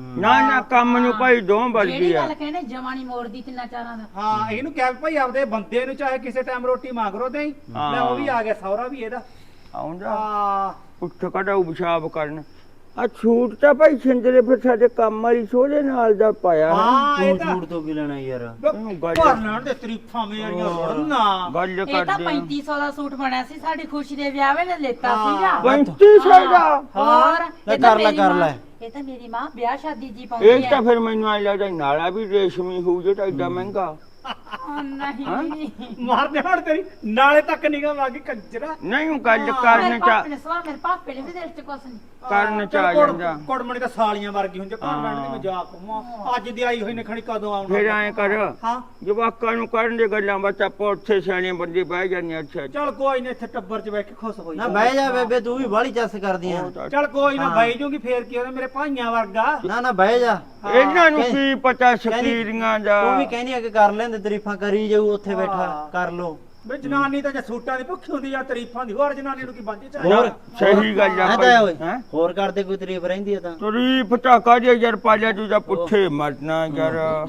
ਨਾ ਨਾ ਕੰਮ ਨੂੰ ਭਾਈ ਦੋ ਵੱਜ ਜਿਹੜੀ ਗਈ ਆ। ਗੱਲ ਕਹਿੰਦੇ ਜਵਾਨੀ ਮੋੜਦੀ ਤਿੰਨਾਂ ਚਾਰਾਂ ਦਾ। ਹਾਂ ਇਹਨੂੰ ਕਹਿ ਭਾਈ ਆਪਦੇ ਬੰਦੇ ਨੂੰ ਚਾਹੇ ਕਿਸੇ ਟਾਈਮ ਰੋਟੀ ਮੰਗ ਰੋ ਦੇਈ ਹਾਂ। ਲੈ ਉਹ ਵੀ ਆ ਗਿਆ ਸੌਰਾ ਵੀ ਇਹਦਾ। ਆਉਂਦਾ। ਆ ਉੱਠ ਕਢਾਉ ਪਿਸ਼ਾਬ ਕਰਨ। ਆ ਛੂਟ ਤਾਂ ਭਾਈ ਛਿੰਦਰੇ ਫਿਰ ਸਾਡੇ ਕੰਮ ਵਾਲੀ ਸੋਹਦੇ ਨਾਲ ਦਾ ਪਾਇਆ। ਹੈ। ਹਾਂ ਇਹ ਤੂੰ ਤਾਂ ਝੂਠ ਤੋਂ ਕੀ ਲੈਣਾ ਯਾਰ। ਇਹਨੂੰ ਗੱਲ- ਭਰ ਲੈਣ ਦੇ ਤਰੀਫਾਂ ਮੇਰੀਆਂ ਰੋਣਾ ਗੱਲ ਇਹ ਤਾਂ ਕਰਦੇ ਆ। 3500 ਦਾ ਸੂਟ ਬਣਿਆ ਸੀ ਸਾਡੀ ਖੁਸ਼ੀ ਦੇ ਵਿਆਹ ਵੇਲੇ ਲੈਤਾ ਸੀਗਾ। 3500 ਦਾ? ਹੋਰ ਇਹ ਤਾਂ ਕਰ ਲੈ, ਮੇਰੀ ਕਰ ਮਾਂ- ਲੈ। ਇਹ ਤਾਂ ਮੇਰੀ ਮਾਂ ਵਿਆਹ ਸ਼ਾਦੀ ਜੀ ਪਾਉਂਦੀ ਇਹ ਹੈ। ਤਾਂ ਫਿਰ ਮੈਨੂੰ ਆ ਲੱਗਦਾ ਨਾਲਾ ਵੀ ਰੇਸ਼ਮੀ ਹੋਊ ਜਿਹੜਾ ਏਡਾ ਮਹਿੰਗਾ। ਉਹ ਨਹੀਂ। ਮਾਰਦੇ ਹਣ ਤੇਰੀ ਨਾਲੇ ਤੱਕ ਨਿਗਾਹ ਕੰਜਰਾ। ਨਹੀਂ ਗੱਲ ਮੇਰੇ ਕਰਨ ਚਾ ਪਾਪੇ ਨੇ ਸਵਾ ਮੇਰੇ ਪਾਪੇ ਨੇ ਵੀ ਦੇਖ ਚ ਕੁਛ ਨਹੀਂ। ਕਰਨ ਚ ਆ ਜਾਂਦਾ। ਕੋੜਮਣੀ ਤਾਂ ਸਾਲੀਆਂ ਵਰਗੀ ਹੁੰਦੀ ਘਰ ਬੈਠ ਦੀ ਮਜ਼ਾਕ ਮਾ ਅੱਜ ਦੀ ਆਈ ਹੋਈ ਨੇ ਖਣੀ ਕਦੋਂ ਆਉਣਾ? ਫਿਰ ਐਂ ਕਰ ਹਾਂ। ਜਵਾਕਾਂ ਨੂੰ ਕਰਨ ਦੇ ਗੱਲਾਂ ਬੱਚਾ ਉੱਥੇ ਸਿਆਣੇ ਬੰਦੇ ਬਹਿ ਜਾਂਦੇ ਅੱਛਾ ਚਲ ਕੋਈ ਨਾ ਇੱਥੇ ਟੱਬਰ 'ਚ ਬੈਠ ਕੇ ਖੁਸ਼ ਹੋਈ ਨਾ ਬਹਿ ਜਾ ਬੇਬੇ ਤੂੰ ਵੀ ਬਾਹਲੀ ਚੱਸ ਕਰਦੀ ਆ। ਚਲ ਕੋਈ ਨਾ ਬਾਈ ਜੂਗੀ ਫੇਰ ਕੀ ਹੋਣਾ ਮੇਰੇ ਭਾਈਆਂ ਵਰਗਾ। ਨਾ ਨਾ ਬਹਿ ਜਾ। ਇਹਨਾਂ ਨੂੰ ਕਹਿੰਦੀ- ਕੀ ਪਤਾ ਕਹਿੰਦੀ- ਸ਼ਕੀਰੀਆਂ ਦਾ। ਤੂੰ ਵੀ ਕਹਿੰਦੀ ਆ ਕਿ ਕਰ ਲੈਂਦੇ ਤਾਰੀਫਾਂ ਕਰੀ ਜਾਊ ਉੱਥੇ ਬੈਠਾ ਕਰ ਲੋ ਵੇ ਜਨਾਨੀ ਤਾਂ ਜੇ ਸੂਟਾਂ ਦੀ ਭੁੱਖੀ ਹੁੰਦੀ ਆ ਤਾਰੀਫਾਂ ਦੀ ਹੋਰ ਜਨਾਨੀ ਨੂੰ ਕੀ ਬੰਦੇ ਹੋਰ ਚਾਹੀਦਾ ਸਹੀ ਗੱਲ ਆ ਓਏ ਹੈਂ? ਹੋਰ ਕਰਦੇ ਕੋਈ ਤਾਰੀਫ ਰਹਿੰਦੀ ਆ ਤਾਂ? ਤਰੀਫ ਟਾਕਾ ਜੇ ਯਾਰ ਪਾਲਿਆ ਤੂੰ ਤਾਂ ਪੁੱਠੇ ਮਰਨਾ ਯਾਰ। ਤਾਂ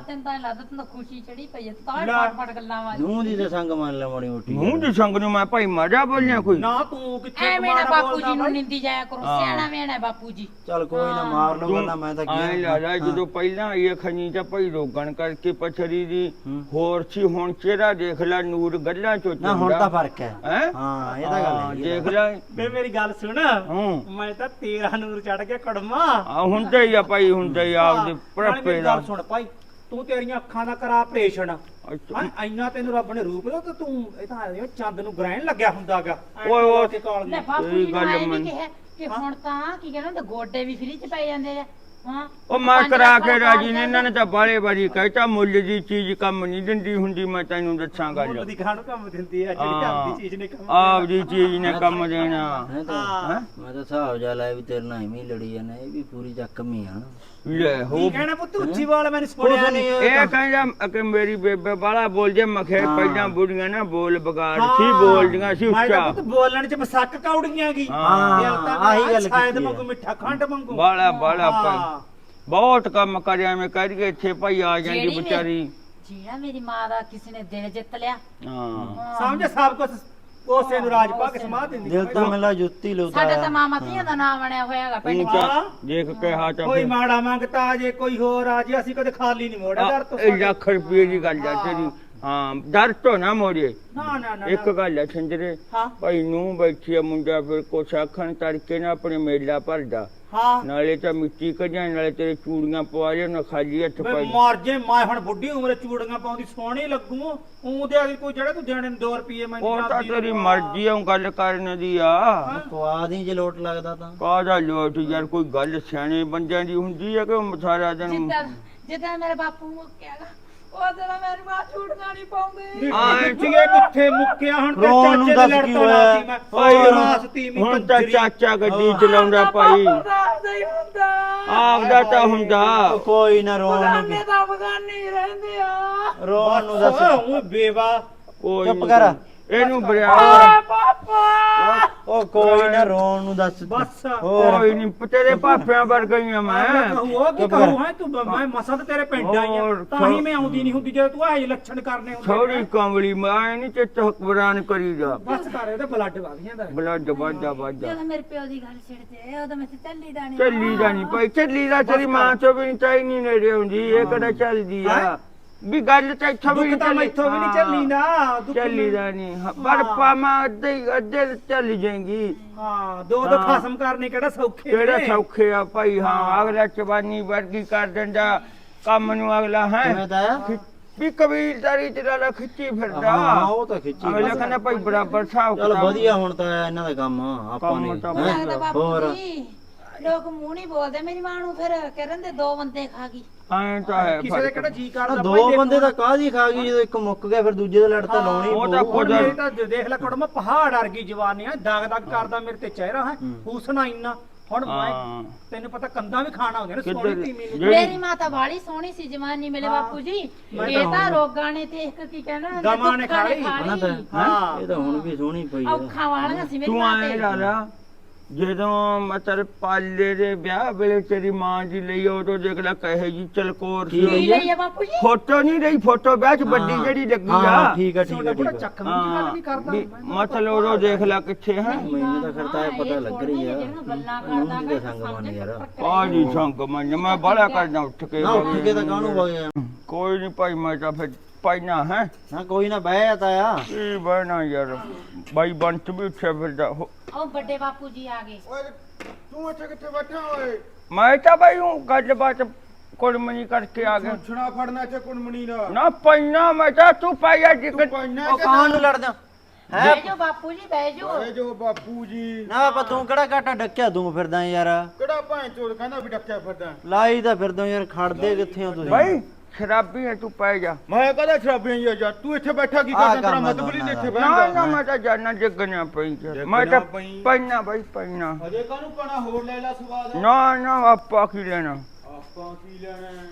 ਤੈਨੂੰ ਤਾਂ ਲੱਗਦਾ ਤੈਨੂੰ ਤਾਂ ਖੁਸ਼ੀ ਚੜੀ ਪਈ ਹੈ ਤੂੰ ਤਾਂ ਲੈ। ਫਟ ਫਟ ਗੱਲਾਂ ਵਾਲੀ ਨੂੰ ਦੀ ਤੇ ਸੰਗ ਮੰਨ ਲੈ ਮੋੜੀ ਮੋਟੀ। ਮੂੰਹ ਦੇ ਸੰਗ ਨੂੰ ਮੈਂ ਭਾਈ ਮਰਿਆ ਬੋਲਿਆ ਕੋਈ। ਨਾ ਤੂੰ ਕਿੱਥੇ ਐਵੇਂ ਨਾ ਬਾਪੂ ਬੋਲਦਾ ਜੀ ਨੂੰ ਬਾਈ। ਨਿੰਦੀ ਜਾਇਆ ਕਰੋ ਹਾਂ। ਸਿਆਣਾ ਵੇਣਾ ਬਾਪੂ ਜੀ। ਚੱਲ ਕੋਈ ਨਾ ਮਾਰ ਲਓ ਗੱਲਾਂ ਮੈਂ ਤਾਂ ਐ ਕੀ ਲਾਲਾ ਜਦੋਂ ਪਹਿਲਾਂ ਇਹ ਖਣੀ ਤਾਂ ਭਾਈ ਰੋਗਣ ਕਰਕੇ ਪਛਰੀ ਦੀ ਹੂੰ। ਹੋਰ ਸੀ ਹੁਣ ਚਿਹਰਾ ਦੇਖ ਲੈ ਨੂਰ ਗੱਲਾਂ ਚੋਂ ਨਾ ਹੁਣ ਤਾਂ ਫ਼ਰਕ ਹੈ। ਹੈ? ਹਾਂ ਇਹ ਤਾਂ ਗੱਲ ਹਾਂ, ਦੇਖ ਲੈ। ਮੇਰੀ ਗੱਲ ਸੁਣ। ਹੂੰ। ਮੈਂ ਤਾਂ ਤੇਰਾ ਨੂਰ ਚੜ ਕੇ ਕੜਮਾ। ਆ ਹੁੰਦਾ ਹੀ ਆ ਭਾਈ ਹੁੰਦਾ ਹੀ ਆਪਦੇ ਨਾਲੇ ਪ੍ਰਪੇ ਮੇਰੀ ਦਾ ਗੱਲ ਸੁਣ ਭਾਈ ਤੂੰ ਤੇਰੀਆਂ ਅੱਖਾਂ ਦਾ ਕਰਾ ਆਪਰੇਸ਼ਨ। ਅੱਛਾ। ਹਾਂ ਇੰਨਾ ਤੈਨੂੰ ਰੱਬ ਨੇ ਰੂਪ ਦਿੱਤਾ ਤੇ ਤੂੰ ਇਹ ਤਾਂ ਚੰਦ ਨੂੰ ਗ੍ਰਹਿਣ ਲੱਗਿਆ ਹੁੰਦਾਗਾ। ਓਏ ਓਏ। ਲੈ ਨੂੰ। ਬਾਪੂ ਇਹ ਜੀ ਨੂੰ ਗੱਲ ਐ ਨਹੀਂ ਮੰਨ- ਕਿਹਾ ਕਿ ਹੁਣ ਤਾਂ ਕੀ ਕਹਿੰਦੇ ਹੁੰਦੇ ਗੋਡੇ ਵੀ ਫ੍ਰੀ ਚ ਪੈ ਜਾਂਦੇ ਆ। ਹਾਂ। ਉਹ ਮੈਂ ਕਰਾ ਕੇ ਰਾਜੀ ਨੇ ਇਹਨਾਂ ਨੇ ਤਾਂ ਬਾਲੇ ਬਾਰੀ ਕਹਿਤਾ ਮੁੱਲ ਦੀ ਚੀਜ਼ ਕੰਮ ਨਹੀਂ ਦਿੰਦੀ ਹੁੰਦੀ ਮੈਂ ਤੈਨੂੰ ਦੱਸਾਂ ਮੁੱਲ ਗੱਲ ਦੀ ਖਾਣ ਕੰਮ ਦਿੰਦੀ ਆ? ਜਿਹੜੀ ਆਪਦੀ ਚੀਜ਼ ਨੇ ਕੰਮ ਆਪ ਦੀ ਚੀਜ਼ ਨੇ ਕੰਮ ਦੇਣਾ। ਹੈ ਤਾਂ ਹਾਂ। ਮੈਂ ਤਾਂ ਹਿਸਾਬ ਜਾ ਲਾਇਆ ਵੀ ਤੇਰੇ ਨਾਲ ਐਵੇਂ ਹੀ ਲੜੀ ਜਾਂਦਾ ਇਹ ਵੀ ਪੂਰੀ ਚੱਕਮੀ ਆ ਲੈ ਹੋ ਕੀ ਕਹਿਣਾ ਪੁੱਤ ਉੱਚੀ ਵਾਲ ਮੈਨੂੰ ਸੁਣਿਆ ਨਹੀਂ। ਇਹ ਕਹਿੰਦਾ ਕਿ ਮੇਰੀ ਬੇਬੇ ਬਾਲਾ ਬੋਲ ਜੇ ਮਖੇ ਹਾਂ। ਪਹਿਲਾਂ ਬੁੜੀਆਂ ਨਾ ਬੋਲ ਬਗਾੜ ਸੀ ਬੋਲਦੀਆਂ ਸੀ ਮੈਂ ਤਾਂ ਉੱਚਾ। ਪੁੱਤ ਬੋਲਣ ਚ ਮਸਕ ਕੌੜੀਆਂ ਗਈ। ਹਾਂ, ਆਹੀ ਗੱਲ ਸ਼ਾਇਦ। ਮੰਗੂ ਮਿੱਠਾ ਖੰਡ ਮੰਗੂ। ਬਾਲਾ ਬਾਲਾ ਹਾਂ। ਬਹੁਤ ਕੰਮ ਕਰਿਆ ਮੈਂ ਕਹਿ ਕੇ ਇੱਥੇ ਭਾਈ ਆ ਜਾਂਦੀ ਜਿਹੜੀ ਮੇਰੀ- ਵਿਚਾਰੀ। ਜਿਹੜਾ ਮੇਰੀ ਮਾਂ ਦਾ ਕਿਸੇ ਨੇ ਦਿਲ ਜਿੱਤ ਲਿਆ। ਹਾਂ। ਸਮਝ ਸਭ ਕੁਝ ਉਸੇ ਨੂੰ ਰਾਜ ਪਾ ਕੇ ਸਮਾ ਦਿੰਦੀ। ਦਿਲ ਤਾਂ ਮਿਲਾ ਜੁੱਤੀ ਲਉਦਾ ਸਾਡਾ ਤਾਂ ਮਾਮਾ ਧੀਆਂ ਦਾ ਨਾਮ ਬਣਿਆ ਹੋਇਆ ਹੈਗਾ ਪਿੰਡ 'ਚ। ਤਾਂ ਦੇਖ ਕੇ ਹੱਥ ਕੋਈ ਮਾੜਾ ਮੰਗਤਾ ਜੇ ਕੋਈ ਹੋਰ ਆ ਜੇ ਅਸੀਂ ਕਦੇ ਖਾਲੀ ਨਹੀਂ ਮੋੜਿਆ। ਦਰ ਤੋਂ ਇਹ ਲੱਖ ਰੁਪਏ ਦੀ ਗੱਲ ਆ ਤੇਰੀ। ਹਾਂ ਦਰ ਤੋਂ ਨਾ ਮੋੜੇ ਨਾ ਨਾ ਨਾ ਇੱਕ ਗੱਲ ਹੈ ਛੰਜਰੇ ਹਾਂ। ਭਾਈ ਨੂੰ ਬੈਠੀ ਆ ਮੁੰਡਾ ਫਿਰ ਕੁਛ ਆਖਣ ਤੜਕੇ ਨਾ ਆਪਣੇ ਮੇਲਾ ਭਰਦਾ। ਹਾਂ। ਨਾਲੇ ਤਾਂ ਮਿੱਟੀ ਕੱਢਿਆ ਨਾਲੇ ਤੇਰੇ ਚੂੜੀਆਂ ਪਵਾ ਲਿਆ ਨਾ ਖਾਲੀ ਹੱਥ ਪਾਈ। ਮਰ ਜੇ ਮੈਂ ਹੁਣ ਬੁੱਢੀ ਉਮਰੇ ਚੂੜੀਆਂ ਪਾਉਂਦੀ ਸੋਹਣੀ ਲੱਗੂ। ਉਹਦੇ ਵਾਲੀ ਕੋਈ ਜਿਹੜਾ ਤੂੰ ਦੇਣੇ 2 ਰੁਪਏ ਮੈਨੂੰ ਉਹ ਤਾਂ ਤੇਰੀ ਨੂੰ। ਮਰਜ਼ੀ ਆ ਗੱਲ ਕਰਨ ਦੀ ਆ। ਪਵਾ ਦੀ ਜੇ ਲੋਟ ਲੱਗਦਾ ਤਾਂ। ਕਾਹਦਾ ਲੋਟ ਯਾਰ ਕੋਈ ਗੱਲ ਸਿਆਣੇ ਬੰਦਿਆਂ ਦੀ ਹੁੰਦੀ ਹੈ ਕਿ ਉਹ ਸਾਰਾ ਦਿਨ ਜਿੱਦਾਂ ਜਿੱਦਾਂ ਮੇਰੇ ਬਾਪੂ ਮੁੱਕਿਆਗਾ ਉਹ ਦਿਨ ਮੇਰੀ ਮਾਂ ਝੂਠਣਾ ਨਹੀਂ ਪਾਉਂਦੀ। ਆਏ ਚੀਏ ਕਿੱਥੇ ਮੁੱਕਿਆ ਹੁਣ ਤੇ ਰੋਣ ਨੂੰ ਚਾਚੇ ਦੇ ਦੱਸ ਕੀ ਤੋਂ ਹੋਇਆ? ਲਾਤੀ ਮੈਂ। ਓਏ ਓਏ ਰਾਸਤੀ ਮੀ ਹੁਣ ਤਾਂ ਚਾਚਾ ਗੱਡੀ ਚਲਾਉਂਦਾ ਭਾਈ। ਨਹੀਂ ਹੁੰਦਾ। ਆਪਦਾ ਤਾਂ ਹੁੰਦਾ। ਉਹ ਕੋਈ ਨਾ ਰੋਣ ਨੂੰ ਬਗਾਨੇ ਤਾਂ ਬਗਾਨੇ ਹੀ ਰਹਿੰਦੇ ਆ। ਰੋਣ ਨੂੰ ਦੱਸ। ਉਹ ਬੇਵਾ। ਕੋਈ ਚੁੱਪ ਨੀ। ਕਰ। ਇਹਨੂੰ ਬਰਿਆ ਓਏ ਪਾਪਾ ਉਹ ਕੋਈ ਨਾ ਰੋਣ ਨੂੰ ਦੱਸ। ਬਸ। ਹੋਰ। ਕੋਈ ਨਹੀਂ ਤੇਰੇ ਪਾਪਿਆਂ ਵਰਗਈਆਂ ਮੈਂ। ਉਹ ਕੀ। ਕਹੂੰ ਹੈ ਤੂੰ ਬ- ਮੈਂ ਮਸਾ ਤੇ ਤੇਰੇ ਪਿੰਡ ਆਈ ਆ। ਹੋਰ ਤਾਂ ਹੀ ਮੈਂ ਆਉਂਦੀ ਨਹੀਂ ਹੁੰਦੀ ਜੇ ਤੂੰ ਇਹ ਲੱਛਣ ਕਰਨੇ ਹੁੰਦੇ ਛੋੜੀ ਕਮਲੀ ਮੈਂ ਨਹੀਂ ਚਿੱਤ ਹਕਬਰਾਨ ਕਰੀ ਜਾ ਬਸ ਕਰ ਇਹਦਾ ਬਲੱਡ ਵਗ ਜਾਂਦਾ। ਬਲੱਡ ਵਾਜਾ ਵਾਜਾ ਜਦੋਂ ਮੇਰੇ ਪਿਓ ਦੀ ਗੱਲ ਛਿੜਦੇ ਉਦੋਂ ਮੈਂ ਚੱਲੀ ਦਾਣੀ ਚੱਲੀ ਦਾ ਨਹੀਂ ਭਾਈ ਚੱਲੀ ਦਾ ਤੇਰੀ ਮਾਂ ਚੋਂ ਵੀ ਚਾਈ ਨਹੀਂ ਨੇੜੇ ਹੁੰਦੀ ਇਹ ਕਿਹੜਾ ਚੱਲਦੀ ਆ? ਵੀ ਗੱਲ ਤਾਂ ਇੱਥੋਂ ਵੀ ਦੁੱਖ ਤਾਂ ਮੈਥੋਂ ਵੀ ਨਹੀਂ ਚੱਲੀ ਨਾ ਦੁੱਖ ਚੱਲੀ ਦਾ ਨਹੀਂ ਪਰ ਪਾਮਾ ਅੱਧੇ ਹੀ- ਅੱਧੇ ਚੱਲ ਜਾਏਗੀ। ਹਾਂ ਦੋ ਦੋ ਹਾਂ। ਖਸਮ ਕਰਨੇ ਕਿਹੜਾ ਸੌਖੇ ਕਿਹੜਾ ਨੇ? ਸੌਖੇ ਆ ਭਾਈ? ਹਾਂ ਹਾਂ। ਅਗਲਾ ਚਬਾਨੀ ਵਰਗੀ ਕਰ ਦਿੰਦਾ ਕੰਮ ਨੂੰ ਅਗਲਾ ਕਿਵੇਂ ਹੈ ਤਾਇਆ ਵੀ ਕਬੀਲਦਾਰੀ ਚ ਲਾਲਾ ਖਿੱਚੀ ਫਿਰਦਾ। ਹਾਂ ਉਹ ਤਾਂ ਖਿੱਚੀ ਅਗਲਾ ਕਹਿੰਦਾ ਭਾਈ ਬਰਾਬਰ ਸਾਹ ਚਲ ਵਧੀਆ ਹੁਣ ਤਾਂ ਇਹਨਾਂ ਦਾ ਕੰਮ ਆ, ਆਪਾਂ ਕੰਮ ਨੇ ਤਾਂ ਹੈਂ? ਹੋਰ? ਲੋਕ ਮੂੰਹ ਨਹੀਂ ਬੋਲਦੇ ਮੇਰੀ ਮਾਂ ਨੂੰ ਫਿਰ ਕਰਨ ਦੇ ਦੋ ਬੰਦੇ ਖਾ ਗਈ। ਐਂ ਤਾਂ ਹੈ ਕਿਸੇ ਦੇ ਕਿਹੜਾ ਜੀ ਕਰਦਾ ਦੋ ਬੰਦੇ ਤਾਂ ਕਾਹਦੀ ਖਾ ਗਈ ਜਦੋਂ ਇੱਕ ਮੁੱਕ ਗਿਆ ਫਿਰ ਦੂਜੇ ਦਾ ਲੜ ਤਾਂ ਲਾਉਣੀ ਉਹ ਤਾਂ ਪਊ। ਖੁਦ ਤਾਂ ਜ- ਦੇਖ ਲੈ ਕੁੜਮ ਪਹਾੜ ਅਰਗੀ ਜਵਾਨੀ ਆ ਦਾਗ ਦਾਗ ਕਰਦਾ ਮੇਰੇ ਤੇ ਚਿਹਰਾ ਹੈ ਹੂਸਨਾ ਇੰਨਾ। ਹੁਣ ਮੈਂ ਹਾਂ। ਤੈਨੂੰ ਪਤਾ ਕੰਦਾਂ ਵੀ ਖਾਣਾ ਹੁੰਦੇ ਨੇ ਸੋਹਣੀ ਤੀਮੀ ਨੂੰ ਜਿਹੜੀ- ਮੇਰੀ ਮਾਂ ਤਾਂ ਬਾਲੀ ਸੋਹਣੀ ਸੀ ਜਵਾਨੀ ਮੇਰੇ ਬਾਪੂ ਜੀ। ਇਹ ਤਾਂ ਰੋਗਾਂ ਨੇ ਤੇ ਇੱਕ ਕੀ ਕਹਿਣਾ ਦਮਾਂ ਨੇ ਖਾ ਲਈ। ਹਨਾ ਤਾਂ ਹਾਂ? ਇਹ ਤਾਂ ਹੁਣ ਵੀ ਸੋਹਣੀ ਪਈ ਆ। ਔਖਾਂ ਵਾਲੀਆਂ ਸੀ ਮੇਰੀ ਤੂੰ ਮਾਂ ਐਂ ਤੇ। ਲਾਲਾ ਜਦੋਂ ਮੈਂ ਤੇਰੇ ਪਾਲੇ ਦੇ ਵਿਆਹ ਵੇਲੇ ਤੇਰੀ ਮਾਂ ਜੀ ਲਈ ਉਦੋਂ ਦੇਖ ਲੈ ਕਹੇ ਜੀ ਚਲਕੋਰ ਸੀ। ਕੀ ਲਈ ਆ ਬਾਪੂ ਜੀ? ਫੋਟੋ ਨਹੀਂ ਰਹੀ ਫੋਟੋ ਵਿਆਹ ਚ ਵੱਡੀ ਜਿਹੜੀ ਲੱਗੀ ਹਾਂ ਆ। ਠੀਕ ਆ ਠੀਕ ਬੁੜਾ ਠੀਕ ਦੀ ਗੱਲ ਨਹੀਂ ਕਰਦਾ। ਵੀ ਮਤਲਬ ਉਦੋਂ ਦੇਖ ਲੈ ਕਿੱਥੇ ਹੈ ਮੈਨੂੰ ਤਾਂ ਫਿਰ ਤਾਂ ਇਹ ਪਤਾ ਲੱਗ ਰਹੀ ਆ। ਗੱਲਾਂ ਉਹਨੂੰ ਕਰਦਾ ਵੀ ਤਾਂ ਸੰਗ ਮੰਨ ਯਾਰ। ਪਾਣੀ ਸੰਗ ਮੰਨ ਮੈਂ ਬੜਾ ਕਰਦਾ ਉੱਠ ਕੇ ਨਾ ਉੱਠ ਕੇ ਤਾਂ ਕਾਹਨੂੰ ਵਗ ਗਿਆ? ਕੋਈ ਨਹੀਂ ਭਾਈ ਮੈਂ ਤਾਂ ਫਿਰ ਪਾਈਨਾ ਹੈ? ਨਾ ਕੋਈ ਨਾ ਬਹਿ ਜਾ ਤਾਇਆ। ਕੀ ਬਹਿਣਾ ਯਾਰ? ਬਾਈ ਬੰਤ ਵੀ ਉੱਠਿਆ ਫਿਰਦਾ। ਹੋ- ਉਹ ਵੱਡੇ ਬਾਪੂ ਜੀ ਆ ਗਏ। ਤੂੰ ਇੱਥੇ ਕਿੱਥੇ ਬੈਠਾ ਓਏ? ਮੈਂ ਤਾਂ ਬਾਈ ਹੂੰ ਗੱਲਬਾਤ ਕੁੜਮਣੀ ਕਰਕੇ ਆ ਗਿਆ। ਛੁਣਾ ਫੜਨਾ ਚ ਕੁਣਮਣੀ ਦਾ। ਨਾ ਪੈਨਾ ਮੈਂ ਤਾਂ ਤੂੰ ਪਾਇਆ ਟਿਕਟ ਪੈਣਾ ਉਹ ਕਾਹਨ ਨੂੰ? ਲੜਦਾ ਹੈ ਬਹਿ ਜਾਓ ਬਾਪੂ ਜੀ ਬਹਿ ਜਾਓ। ਓਏ ਜੋ ਬਾਪੂ ਜੀ। ਨਾ ਆਪਾਂ ਤੂੰ ਕਿਹੜਾ ਘਾਟਾ ਡੱਕਿਆ ਤੂੰ ਫਿਰਦਾ ਯਾਰ। ਕਿਹੜਾ ਭਾਂ ਚੋਦ ਕਹਿੰਦਾ ਵੀ ਡੱਕਿਆ ਫਿਰਦਾ। ਲਾਈ ਤਾਂ ਫਿਰਦਾ ਯਾਰ ਖੜਦੇ ਕਿੱਥੇ ਹੋ ਤੁਸੀਂ? ਬਾਈ ਸ਼ਰਾਬੀ ਹੈ ਤੂੰ ਪੈ ਜਾ। ਮੈਂ ਕਹਦਾ ਸ਼ਰਾਬੀਆਂ ਹੀ ਆ ਜਾ? ਤੂੰ ਇੱਥੇ ਬੈਠਾ ਕੀ ਆਹ ਕਰਦਾ ਤੇਰਾ ਕੰਮ ਆ ਮਤਲਬ ਨਹੀਂ ਇੱਥੇ ਨਾ ਨਾ ਬੈਠਾ ਮੈਂ ਤਾਂ ਜਾਣਾ ਜਗਣਾ ਪਈ। ਜਗਣਾ ਮੈਂ ਤਾਂ ਪਈ। ਪੈਨਾ ਬਾਈ ਪੈਨਾ ਅਜੇ ਕਾਹਨੂੰ ਪਣਾ? ਹੋਰ ਲੈ ਲੈ ਸਵਾਦ। ਨਾ ਨਾ ਆਪਾਂ ਕੀ ਲੈਣਾ? ਆਪਾਂ ਕੀ ਲੈਣਾ? ਹੈ?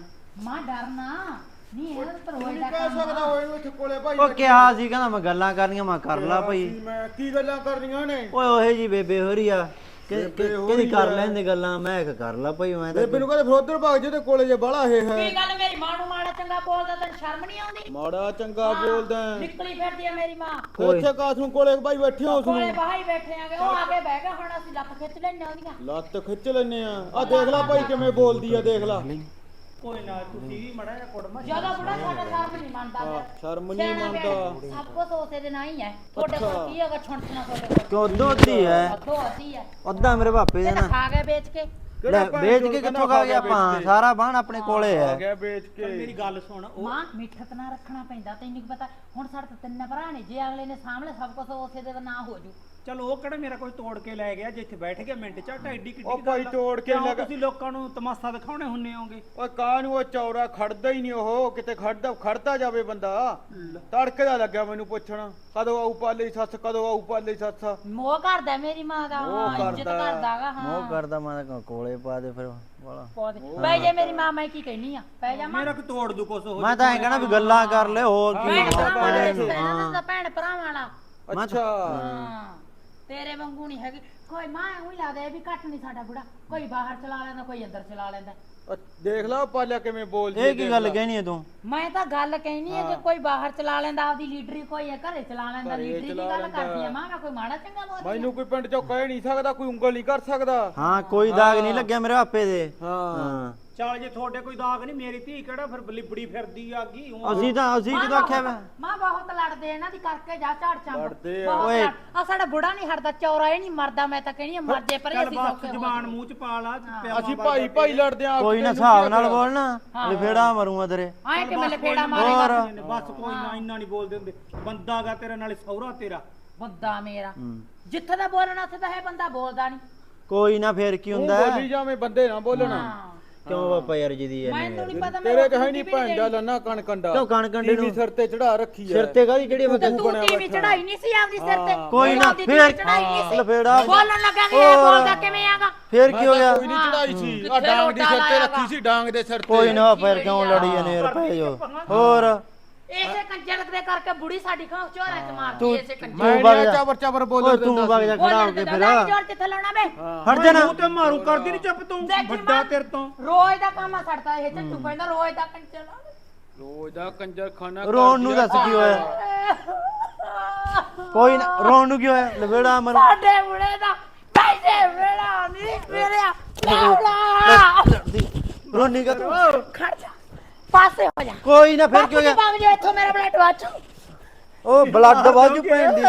ਮਾਂ ਡਰਨਾ ਨਹੀਂ ਇਹਨਾਂ ਤਾਂ ਰੋਜ਼ ਨਹੀਂ ਦਾ ਕਹਿ ਕੰਮ ਆ। ਸਕਦਾ ਓਏ ਨੂੰ ਇੱਥੇ ਕੋਲੇ ਭਾਈ ਉਹ ਕਿਹਾ ਸੀ ਕਹਿੰਦਾ ਮੈਂ ਗੱਲਾਂ ਕਰਨੀਆਂ ਮੈਂ ਕਰ ਲਾ ਭਾਈ। ਕੀ ਮੈਂ ਕੀ ਗੱਲਾਂ ਕਰਨੀਆਂ ਨੇ? ਓਏ ਉਹੇ ਜੀ ਬੇਬੇ ਹੋ ਰਹੀ ਆ। ਕਿ- ਬੇਬੇ ਕਿ- ਕਿਹਦੀ ਕਰ। ਲੈਂਦੇ ਗੱਲਾਂ? ਮੈਂ ਕਿਹਾ ਕਰ ਲਾ ਭਾਈ ਮੈਂ ਤਾਂ ਬੇਬੇ ਨੂੰ ਕਹਿੰਦੇ ਫਿਰ ਉਧਰ ਭਾਗ ਜੇ ਤੇ ਕੋਲੇ ਜੇ ਬਾਲਾ ਇਹ ਹੈ। ਕੀ ਗੱਲ ਮੇਰੀ ਮਾਂ ਨੂੰ ਮਾੜਾ ਚੰਗਾ ਬੋਲਦਾ ਤੈਨੂੰ ਸ਼ਰਮ ਨਹੀਂ ਆਉਂਦੀ? ਮਾੜਾ ਚੰਗਾ ਬੋਲਦਾ। ਨਿਕਲੀ ਫਿਰਦੀ ਆ ਮੇਰੀ ਮਾਂ। ਇੱਥੇ ਕਾਸੂ ਕੋਲੇ ਭਾਈ ਬੈਠੇ ਹੋ ਕੋਲੇ ਉਸਨੂੰ ਬਾਹਰ ਹੀ ਬੈਠੇ ਆਗੇ ਉਹ ਆਗੇ ਬਹਿ ਗਿਆ ਹੁਣ ਅਸੀਂ ਲੱਕ ਖਿੱਚ ਲੈਣੇ ਉਹਦੀਆਂ। ਲੱਤ ਖਿੱਚ ਲੈਨੇ ਆ। ਆ ਦੇਖ ਲੈ ਭਾਈ ਕਿਵੇਂ ਬੋਲਦੀ ਆ ਦੇਖ ਲੈ। ਕੋਈ ਨਾ ਤੁਸੀਂ ਵੀ ਮੜਾ ਜਿਹਾ ਕੁੜਮ ਜ਼ਿਆਦਾ ਬੁੜਾ ਸਾਡਾ ਸ਼ਰਮ ਨਹੀਂ ਮੰਨਦਾ ਹਾਂ, ਫਿਰ। ਸ਼ਰਮ ਨਹੀਂ ਸਿਆਣਾ ਮੰਨਦਾ। ਬਿਆਣਾ, ਸਭ ਕੁਝ ਉਸੇ ਦੇ ਨਾਲ ਹੀ। ਹੈ ਤੁਹਾਡੇ ਕੋਲ ਕੀ ਹੈਗਾ ਛੁੰਟਣਾ ਤੁਹਾਡੇ ਕੋਲ? ਕਿਉਂ ਦੋਧੀ ਹੈ। ਅੱਧੋ ਅੱਧੀ ਹੈ। ਅੱਧਾ ਮੇਰੇ ਭਾਪੇ ਦੇ ਇਹ ਤਾਂ ਨਾ ਖਾ ਗਏ ਵੇਚ ਕੇ। ਲੈ ਵੇਚ ਕੇ ਕਿੱਥੋਂ ਖਾ ਗਿਆ ਆਪਾਂ? ਸਾਰਾ ਬਾਣ ਆਪਣੇ ਕੋਲੇ ਆ ਹੈ ਗਿਆ ਵੇਚ ਕੇ। ਮੇਰੀ ਗੱਲ ਸੁਣ ਉਹ ਮਾਂ ਮਿੱਠਤ ਨਾ ਰੱਖਣਾ ਪੈਂਦਾ ਤੈਨੂੰ ਕੀ ਪਤਾ? ਹੁਣ ਸਾਡੇ ਤਾਂ ਤਿੰਨ ਭਰਾ ਨੇ ਜੇ ਅਗਲੇ ਨੇ ਸਾਹਮਣੇ ਸਭ ਕੁਝ ਉਸੇ ਦੇ ਨਾਂ ਹੋ ਜੂ। ਚਲੋ ਉਹ ਕਿਹੜਾ ਮੇਰਾ ਕੋਈ ਤੋੜ ਕੇ ਲੈ ਗਿਆ ਜੇ ਇੱਥੇ ਬੈਠ ਗਿਆ ਮਿੰਟ ਚ ਢਾਈਡੀ ਕਿੱਡੀ ਉਹ ਕੁ ਭਾਈ ਆ। ਤੋੜ ਕੇ ਕਿਉਂ ਲਗਾ- ਤੁਸੀਂ ਲੋਕਾਂ ਨੂੰ ਤਮਾਸ਼ਾ ਦਿਖਾਉਣੇ ਹੁੰਨੇ ਹੋਗੇ? ਓਏ ਕਾਂ ਨੂੰ ਉਹ ਚੌਰਾ ਖੜਦਾ ਹੀ ਨਹੀਂ ਉਹ ਕਿਤੇ ਖੜਦਾ ਖੜਦਾ ਜਾਵੇ ਬੰਦਾ। ਤੜਕੇ ਦਾ ਲੱਗਿਆ ਮੈਨੂੰ ਪੁੱਛਣ ਕਦੋਂ ਆਊ ਪਾਲੇ ਦੀ ਸੱਸ ਕਦੋਂ ਆਊ ਪਾਲੇ ਦੀ ਸੱਸ? ਮੋਹ ਕਰਦਾ ਮੇਰੀ ਮਾਂ ਦਾ ਮੋਹ ਹਾਂ, ਇੱਜ਼ਤ ਕਰਦਾ। ਕਰਦਾਗਾ ਮੋਹ ਹਾਂ ਕਰਦਾ ਮੈਂ ਤਾਂ ਕੋਲੇ ਪਾ ਦੇ ਫਿਰ ਵਾਲਾ। ਪੌਦੇ ਬਈ ਜੇ ਮੇਰੀ ਮਾਂ ਮੈਂ ਕੀ ਕਹਿਨੀ ਆ? ਪੈ ਜਾ ਮਾਂ। ਮੇਰਾ ਤੋੜ ਦੂ ਕੁਛ ਹੋ ਮੈਂ ਤਾਂ ਐਂ ਕਹਿਣਾ ਵੀ ਗੱਲਾਂ ਕਰ ਲੈ ਹੋਰ ਕੀ ਭੈਣ ਭਰਾਵਾਂ ਰਿਸ਼ਤਾ ਇਹਨਾਂ ਦਾ ਭੈਣ ਭਰਾਵਾਂ ਵਾਲਾ। ਅੱਛਾ। ਹਾਂ। ਤੇਰੇ ਵਾਂਗੂ ਨਹੀਂ ਹੈਗੀ। ਕੋਈ ਮਾਂ ਉਹੀ ਲੱਗਦਾ ਇਹ ਵੀ ਘੱਟ ਨਹੀਂ ਸਾਡਾ ਬੁੜਾ। ਕੋਈ ਬਾਹਰ ਚਲਾ ਲੈਂਦਾ ਕੋਈ ਅੰਦਰ ਚਲਾ ਲੈਂਦਾ। ਅ- ਦੇਖ ਲਾ ਪਾਲਿਆ ਕਿਵੇਂ ਬੋਲਦੀ ਇਹ ਕੀ ਗੱਲ ਕਹਿਣੀ ਹੈ ਤੂੰ? ਮੈਂ ਤਾਂ ਗੱਲ ਕਹਿਨੀ ਹੈ ਜੇ ਕੋਈ ਬਾਹਰ ਚਲਾ ਲੈਂਦਾ ਆਪਦੀ ਲੀਡਰੀ ਕੋਈ ਹੈ ਘਰੇ ਚਲਾ ਲੈਂਦਾ ਘਰੇ ਲੀਡਰੀ ਦੀ ਚਲਾ ਗੱਲ ਲੈਂਦਾ। ਕਰਦੀ ਆ ਮਾਂ ਮੈਂ ਕੋਈ ਮਾੜਾ ਚੰਗਾ ਬੋਲਦੀ ਆ? ਮੈਨੂੰ ਕੋਈ ਪਿੰਡ ਚੋਂ ਕਹਿ ਨਹੀਂ ਸਕਦਾ ਕੋਈ ਉਂਗਲ ਨਹੀਂ ਕਰ ਸਕਦਾ। ਹਾਂ ਕੋਈ ਦਾਗ ਨਹੀਂ ਲੱਗਿਆ ਮੇਰੇ ਭਾਪੇ ਦੇ। ਹਾਂ। ਹਾਂ। ਚੱਲ ਜੇ ਤੁਹਾਡੇ ਕੋਈ ਦਾਗ ਨਹੀਂ ਮੇਰੀ ਧੀ ਕਿਹੜਾ ਫਿਰ ਲਿਬੜੀ ਫਿਰਦੀ ਆਗੀ ਅਸੀਂ ਤਾਂ ਅਸੀਂ ਮਾਂ ਕਿਦੋਂ ਆਖਿਆ ਵਾ ਮਾਂ? ਬਹੁਤ ਲੜਦੇ ਇਹਨਾਂ ਦੀ ਕਰਕੇ ਜਾ ਝਾੜ ਚੰਬ ਲੜਦੇ ਆ। ਓਏ। ਆ ਸਾਡਾ ਬੁੜਾ ਨਹੀਂ ਹਟਦਾ ਚੌਰਾ ਇਹ ਨਹੀਂ ਮਰਦਾ ਮੈਂ ਤਾਂ ਕਹਿਣੀ ਆ ਮਰ ਜੇ ਪਰੇ ਚੱਲ ਅਸੀਂ ਬਸ ਸੌਖੇ ਹੋ ਜ਼ਬਾਨ ਜਾਈਏ। ਮੂੰਹ ਚ ਪਾ ਲਾ ਅਸੀਂ ਭਾਈ ਭਾਈ ਲੜਦੇ ਆ ਕੋਈ ਨਾ ਹਿਸਾਬ ਨਾਲ ਬੋਲਣਾ ਲਫੇੜਾ ਮਾਰੂੰਗਾ ਤੇਰੇ ਆਏ ਕਿ ਮੈਂ ਲਪੇੜਾ ਹੋਰ। ਮਾਰੇਗਾ ਬਸ ਕੋਈ ਨਾ ਇੰਨਾ ਨਹੀਂ ਬੋਲਦੇ ਹੁੰਦੇ। ਬੰਦਾ ਗਾ ਤੇਰੇ ਨਾਲੇ ਸਹੁਰਾ ਤੇਰਾ। ਬੰਦਾ ਮੇਰਾ। ਜਿੱਥੇ ਦਾ ਬੋਲਣਾ ਉੱਥੇ ਤਾਂ ਇਹ ਬੰਦਾ ਬੋਲਦਾ ਨਹੀਂ। ਕੋਈ ਨਾ ਫੇਰ ਕੀ ਹੁੰਦਾ? ਬੋਲੀ ਜਾਵੇਂ ਬੰਦੇ ਨਾ ਬੋਲਣਾ। ਹਾਂ। ਕਿਉਂ ਪਾਪਾ ਯਾਰ ਜੀ ਦੀ ਮੈਨੂੰ ਨਹੀਂ ਪਤਾ ਮੈਂ ਤੇਰੇ ਕਹੇ ਨਹੀਂ ਦਾ ਲੰਨਾ ਕਣ ਕੰਡਾ ਕਿਉਂ ਕਣ ਕੰਡੇ ਨੂੰ? ਸਿਰ ਤੇ ਚੜਾ ਰੱਖੀ ਐ। ਸਿਰ ਤੇ ਕਾਹਦੀ? ਜਿਹੜੀ ਮੈਂ ਤੇ ਤੂੰ ਟੀਵੀ ਚੜਾਈ ਨਹੀਂ ਸੀ ਆਪਦੀ ਸਿਰ ਤੇ? ਕੋਈ ਨਾ ਫੇਰ ਟੀਵੀ ਚੜਾਈ ਨਹੀਂ ਸੀ। ਲਫੇੜਾ ਬੋਲਣ ਲੱਗਾ ਕਿ ਇਹ ਬੋਲਦਾ ਕਿਵੇਂ ਆਗਾ? ਫੇਰ ਕੀ ਹੋ ਗਿਆ ਕੋਈ ਨਹੀਂ ਚੜਾਈ ਸੀ। ਆ ਡਾਂਗ ਦੀ ਸਿਰ ਤੇ ਰੱਖੀ ਸੀ ਡਾਂਗ ਦੇ ਸਿਰ ਤੇ। ਕੋਈ ਨਾ ਫੇਰ ਕਿਉਂ ਲੜੀ ਜਾਂਦੇ ਯਾਰ ਪੈ ਜੋ? ਹੋਰ। ਇਸੇ ਕੰਜਰ ਦੇ ਕਰਕੇ ਬੁੜੀ ਸਾਡੀ ਖਾਂ ਝੋਰਾ ਚ ਮਾਰਦੀ ਤੂੰ- ਇਸੇ ਕੰਜਰ। ਮੈਂ ਵਗ ਨਹੀਂ ਜਾ। ਚਾਬਰ ਚਾਬਰ ਓਏ ਬੋਲਣ ਤੂੰ ਵਗ ਜਾ ਖੜਾ ਹੋ ਕੇ ਫਿਰ। ਜੋਰ ਕਿੱਥੇ ਲਾਉਣਾ ਵੇ? ਹਟ ਜਾ ਨਾ। ਮੂੰਹ ਤੇ ਮਾਰੂ ਕਰਦੀ ਨਹੀਂ ਚੁੱਪ ਤੂੰ। ਦੇਖੀ ਵੱਡਾ ਮਾਂ, ਤੇਰੇ ਤੋਂ। ਰੋਜ਼ ਦਾ ਕੰਮ ਆ ਛੱਡਦਾ ਇਹ ਚੱਟੂ ਪੈਂਦਾ ਰੋਜ਼ ਦਾ ਕੰਜਰ ਰੋਜ਼ ਦਾ ਕੰਜਰ ਖਾਨਾ ਰੋਣ ਨੂੰ ਦੱਸ ਕੀ ਹੋਇਆ? ਕੋਈ ਨਾ ਰੋਣ ਨੂੰ ਕੀ ਹੋਇਆ? ਲਵੇੜਾ ਮਰ ਸਾਡੇ ਬੁੜੇ ਦਾ ਪੈਸੇ ਵੇੜਾ ਨਹੀਂ ਮੇਰਿਆ ਲਾਉਣਾ ਰੋਣੀ ਕਾ ਖੜ ਜਾ। ਪਾਸੇ ਹੋ ਜਾ। ਕੋਈ ਨਾ ਫਿਰ ਕੀ ਹੋ ਗਿਆ ਬਾਬੂ ਜੀ ਇੱਥੋਂ ਮੇਰਾ ਬਲੱਡ ਵਾਚ ਉਹ ਬਲੱਡ ਵਾਜੂ ਪੈਣ ਦੀ।